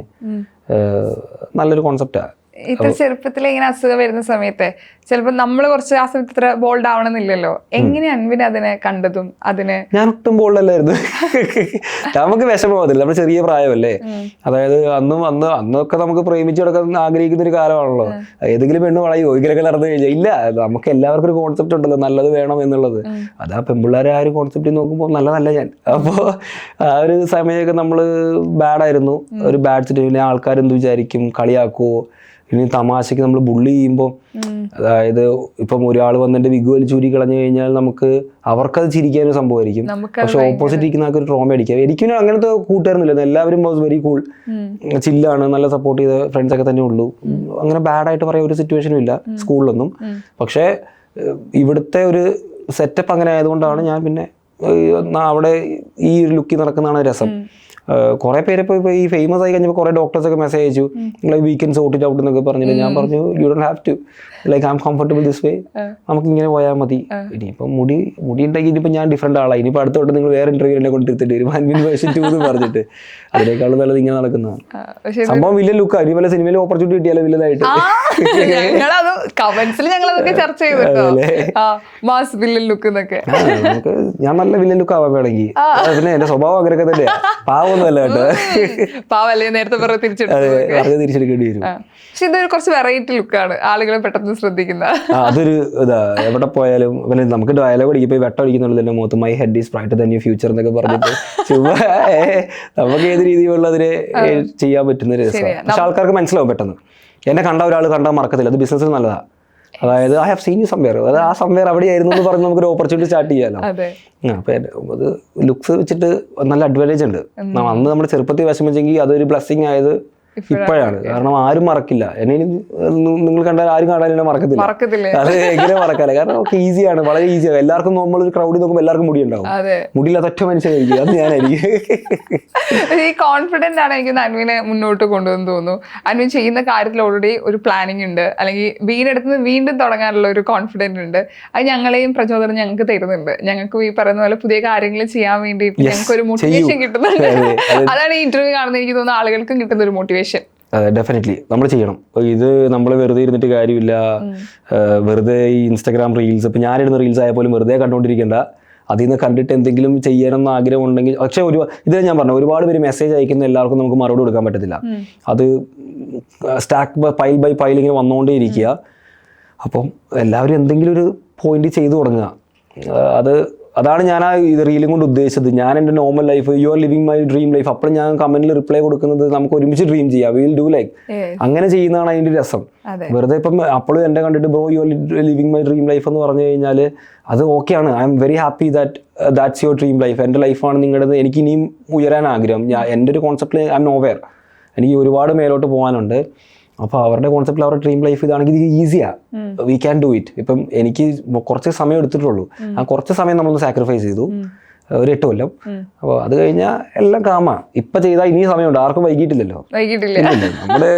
Speaker 1: നല്ലൊരു കോൺസെപ്റ്റാണ്
Speaker 2: ഇത്ര ചെറുപ്പത്തിൽ ഇങ്ങനെ അസുഖം വരുന്ന സമയത്ത് ചിലപ്പോൾ നമ്മൾ കുറച്ച് ആ സമയത്ത് ഇത്ര ബോൾഡ് ആവണമെന്നില്ലല്ലോ എങ്ങനെ അൻവിൻ അതിനെ കണ്ടതും അതിന്?
Speaker 1: ഞാൻ ഒട്ടും ബോൾഡല്ലായിരുന്നു [LAUGHS] നമുക്ക് വിഷമം നമ്മുടെ ചെറിയ പ്രായമല്ലേ? അതായത് അന്നും അന്ന് അന്നൊക്കെ നമുക്ക് പ്രേമിച്ചു കിടക്കാൻ ആഗ്രഹിക്കുന്ന ഒരു കാലമാണല്ലോ. ഏതെങ്കിലും പെണ്ണ് വളയോ ഇങ്ങനെയൊക്കെ നടന്നു കഴിഞ്ഞാൽ ഇല്ല നമുക്ക് എല്ലാവർക്കും ഒരു കോൺസെപ്റ്റ് ഉണ്ടല്ലോ നല്ലത് വേണം എന്നുള്ളത്. അതാ പെൺപിള്ളേരെ ആ ഒരു കോൺസെപ്റ്റ് നോക്കുമ്പോൾ നല്ലതല്ല ഞാൻ. അപ്പോൾ ആ ഒരു സമയമൊക്കെ നമ്മൾ ബാഡായിരുന്നു ഒരു ബാഡ് സിറ്റുവേഷൻ ആൾക്കാർ എന്ത് വിചാരിക്കും? കളിയാക്കുവോ? ഇനി തമാശക്ക് നമ്മൾ ബുള്ളി ചെയ്യുമ്പോൾ അതായത് ഇപ്പം ഒരാൾ വന്നിട്ട് വിഗ് വലിച്ചു ഊരി കളഞ്ഞു കഴിഞ്ഞാൽ നമുക്ക് അവർക്കത് ചിരിക്കാൻ ഒരു
Speaker 2: സംഭവമായിരിക്കും
Speaker 1: പക്ഷെ ഓപ്പോസിറ്റ് ഇരിക്കുന്ന ആൾക്ക് ഒരു ട്രോമ അടിക്കാം എനിക്കും അങ്ങനത്തെ കൂട്ടുകാരൊന്നുമില്ല. എല്ലാവരും വാസ് വെരി കൂൾ ചില്ലാണ് നല്ല സപ്പോർട്ട് ചെയ്ത ഫ്രണ്ട്സ് ഒക്കെ തന്നെ ഉള്ളൂ. അങ്ങനെ ബാഡ് ആയിട്ട് പറയാൻ ഒരു സിറ്റുവേഷനും ഇല്ല. സ്കൂളിലൊന്നും പക്ഷേ ഇവിടുത്തെ ഒരു സെറ്റപ്പ് അങ്ങനെ ആയതുകൊണ്ടാണ് ഞാൻ പിന്നെ അവിടെ ഈ ഒരു ലുക്കിൽ നടക്കുന്നതാണ് രസം. കുറെ പേര് ഇപ്പോൾ ഇപ്പോൾ ഈ ഫേമസ് ആയി കഴിഞ്ഞപ്പോൾ കുറെ ഡോക്ടേഴ്സ് ഒക്കെ മെസ്സേജ് അയച്ചു. ലൈക്ക് വീക്കെൻഡ് സോട്ട് ഔട്ട് എന്നൊക്കെ പറഞ്ഞിട്ട് ഞാൻ പറഞ്ഞു you don't have to like I'm comfortable this way നമുക്ക് ഇങ്ങനെ പോയാൽ മതി ഇനിയിപ്പോ മുടി മുടി ഉണ്ടെങ്കിൽ ഇനിയിപ്പോൾ ഞാൻ ഡിഫറെന്റ് ആളായി ഇനിയിപ്പോൾ അടുത്തോട്ട് നിങ്ങൾ വേറെ ഇന്റർവ്യൂ എന്നെ കൊണ്ടിരുത്തിട്ട് വരും. അൻവിൻ വേർഷൻ ടു എന്ന് പറഞ്ഞിട്ട്. അതിനേക്കാളും നല്ലത് ഇങ്ങനെ നടക്കുന്നതാണ്. സംഭവം വലിയ ലുക്ക്. ഇനി വല്ല സിനിമയിൽ ഓപ്പർച്യൂണിറ്റി കിട്ടിയാലോ വലുതായിട്ട്.
Speaker 2: ഞങ്ങളത് കമന്റ്സിൽ ഞങ്ങൾ അതൊക്കെ ചർച്ച ചെയ്തിട്ടോ ആ മാസ് വില്ലൻ ലുക്ക് എന്നൊക്കെ.
Speaker 1: നമുക്ക് ഞാൻ നല്ല വില്ലൻ ലുക്ക് ആവാൻ വേണമെങ്കിൽ. പിന്നെ എന്റെ സ്വഭാവം അങ്ങനെയൊക്കെ തന്നെ പാവമൊന്നുമല്ല കേട്ടോ.
Speaker 2: പാവല്ലേ നേരത്തെ പറഞ്ഞ തിരിച്ചെടുത്തു
Speaker 1: അതെ വെറുതെ തിരിച്ചെടുക്കേണ്ടി വരും.
Speaker 2: പക്ഷെ ഇതൊരു കുറച്ച് വെറൈറ്റി ലുക്കാണ് ആളുകളെ പെട്ടെന്ന് ശ്രദ്ധിക്കുന്ന.
Speaker 1: അതൊരു ഇതാ എവിടെ പോയാലും പിന്നെ നമുക്ക് ഡയലോഗ് അടിക്കുമ്പോൾ വെട്ടം അടിക്കുന്നുള്ളൂ മുഖത്ത്. My head is brighter than you future എന്നൊക്കെ പറഞ്ഞിട്ട്. ചുമ്മാ ഏത് നമുക്ക് ഏത് രീതിയിലുള്ളതിനെ ചെയ്യാൻ പറ്റുന്ന ഒരു രസമാണ്. പക്ഷെ ആൾക്കാർക്ക് മനസ്സിലാവും പെട്ടെന്ന്. എന്നെ കണ്ട ഒരാൾ കണ്ടാൽ മറക്കത്തില്ല. അത് ബിസിനസ്സിൽ നല്ലതാണ് അതായത് I have seen you somewhere അതായത് ആ സംവെയർ അവിടെയായിരുന്നു എന്ന് പറഞ്ഞ് നമുക്കൊരു ഓപ്പർച്യൂണിറ്റി സ്റ്റാർട്ട് ആ, അപ്പൊ അത് ലുക്സ് വെച്ചിട്ട് നല്ല അഡ്വാന്റേജ് ഉണ്ട്. അന്ന് നമ്മൾ ചെറുപ്പത്തിൽ വിഷമിച്ചെങ്കിൽ അതൊരു ബ്ലെസ്സിങ് ആയത് ഇപ്പോഴാണ് കാരണം ആരും മറക്കില്ല. എന്നെ നിങ്ങൾ കണ്ടാൽ ആരും കാണാൻ എന്നെ മറക്കത്തില്ല. അത് എങ്ങനെ മറക്കാല്ല കാരണം ഒക്കെ ഈസിയാണ് വളരെ ഈസിയാണ് എല്ലാവർക്കും നമ്മൾ ഒരു ക്രൗഡിൽ നോക്കുമ്പോൾ എല്ലാവർക്കും മുടി ഉണ്ടാവും മുടിയില്ലാത്ത ഒറ്റ മനുഷ്യനായിരിക്കും അത് ഞാനായിരിക്കും. [LAUGHS]
Speaker 2: ഈ കോൺഫിഡന്റ് ആണ് എനിക്ക് അൻവിനെ മുന്നോട്ട് കൊണ്ടുവന്ന് തോന്നുന്നു. അൻവിൻ ചെയ്യുന്ന കാര്യത്തിൽ ഓൾറെഡി ഒരു പ്ലാനിങ് ഉണ്ട്. അല്ലെങ്കിൽ വീണ്ടെടുത്ത് വീണ്ടും തുടങ്ങാനുള്ള ഒരു കോൺഫിഡന്റ് ഉണ്ട്. അത് ഞങ്ങളെയും പ്രചോദനം ഞങ്ങൾക്ക് തരുന്നുണ്ട്. ഞങ്ങൾക്ക് ഈ പറയുന്ന പോലെ പുതിയ കാര്യങ്ങൾ ചെയ്യാൻ
Speaker 1: വേണ്ടി
Speaker 2: ഞങ്ങൾക്ക് ഒരു. മോട്ടിവേഷൻ കിട്ടുന്നുണ്ട്.
Speaker 1: അതെ, അതെ.
Speaker 2: അതാണ് ഈ ഇന്റർവ്യൂ കാണുന്ന എനിക്ക് തോന്നുന്നു ആളുകൾക്കും കിട്ടുന്ന ഒരു മോട്ടിവേഷൻ
Speaker 1: ഡെഫിനറ്റ്ലി നമ്മൾ ചെയ്യണം. ഇത് നമ്മൾ വെറുതെ ഇരുന്നിട്ട് കാര്യമില്ല. വെറുതെ ഈ ഇൻസ്റ്റാഗ്രാം റീൽസ് ഇപ്പം ഞാനിടുന്ന റീൽസ് ആയ പോലും വെറുതെ കണ്ടുകൊണ്ടിരിക്കേണ്ട അതിൽ നിന്ന് കണ്ടിട്ട് എന്തെങ്കിലും ചെയ്യണമെന്ന് ആഗ്രഹം ഉണ്ടെങ്കിൽ പക്ഷേ ഒരു ഇതിൽ ഞാൻ പറഞ്ഞു ഒരുപാട് പേര് മെസ്സേജ് അയക്കുന്ന എല്ലാവർക്കും നമുക്ക് മറുപടി കൊടുക്കാൻ പറ്റത്തില്ല. അത് സ്റ്റാക്ക് പൈൽ ബൈ പൈൽ ഇങ്ങനെ വന്നുകൊണ്ടേ ഇരിക്കുക. അപ്പം എല്ലാവരും എന്തെങ്കിലും ഒരു പോയിന്റ് ചെയ്തു തുടങ്ങുക. അത് അതാണ് ഞാൻ ആ ഇത് റീലും കൊണ്ട് ഉദ്ദേശിച്ചത്. ഞാൻ എന്റെ normal life you are living my dream life അപ്പോൾ ഞാൻ കമന്റിൽ റിപ്ലൈ കൊടുക്കുന്നത് നമുക്ക് ഒരുമിച്ച് ഡ്രീം ചെയ്യാം. Will do like. അങ്ങനെ ചെയ്യുന്നതാണ് അതിന്റെ രസം. വെറുതെ ഇപ്പം അപ്പോഴും എന്റെ കണ്ടിട്ട് bro you are living my dream life എന്ന് പറഞ്ഞു കഴിഞ്ഞാൽ അത് ഓക്കെയാണ് I'm very happy that that's your dream life എന്റെ ലൈഫാണ് നിങ്ങളുടെ എനിക്ക് ഇനിയും ഉയരാൻ ആഗ്രഹം. എന്റെ ഒരു കോൺസെപ്റ്റിൽ ഐ എം നോവെയർ എനിക്ക് ഒരുപാട് മേലോട്ട് പോകാനുണ്ട്. അപ്പോൾ അവരുടെ കോൺസെപ്റ്റിൽ അവരുടെ ഡ്രീം ലൈഫ് ഇതാണെങ്കിൽ ഇത് ഈസിയാണ് വി ക്യാൻ ഡു ഇറ്റ് ഇപ്പം എനിക്ക് കുറച്ച് സമയം എടുത്തിട്ടുള്ളൂ. ആ കുറച്ച് സമയം നമ്മളൊന്ന് സാക്രിഫൈസ് ചെയ്തു. ഒരു എട്ട് കൊല്ലം. അപ്പോൾ അത് കഴിഞ്ഞാൽ എല്ലാം കാമാ ഇപ്പം ചെയ്താൽ ഇനിയും സമയമുണ്ട്. ആർക്കും വൈകിട്ടില്ലല്ലോ. നമ്മുടെ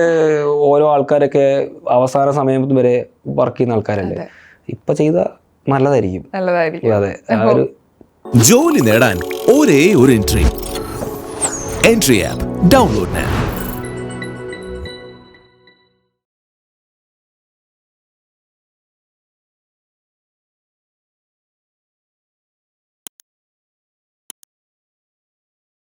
Speaker 1: ഓരോ ആൾക്കാരൊക്കെ അവസാന സമയം വരെ വർക്ക് ചെയ്യുന്ന ആൾക്കാരല്ലേ. ഇപ്പൊ ചെയ്ത നല്ലതായിരിക്കും.
Speaker 2: നല്ലതായിരിക്കും.
Speaker 1: അതെ. ഒരു
Speaker 3: ജോലി നേടാൻ ഒരേ ഒരു എൻട്രി എൻട്രി ആപ്പ് ഡൗൺലോഡ്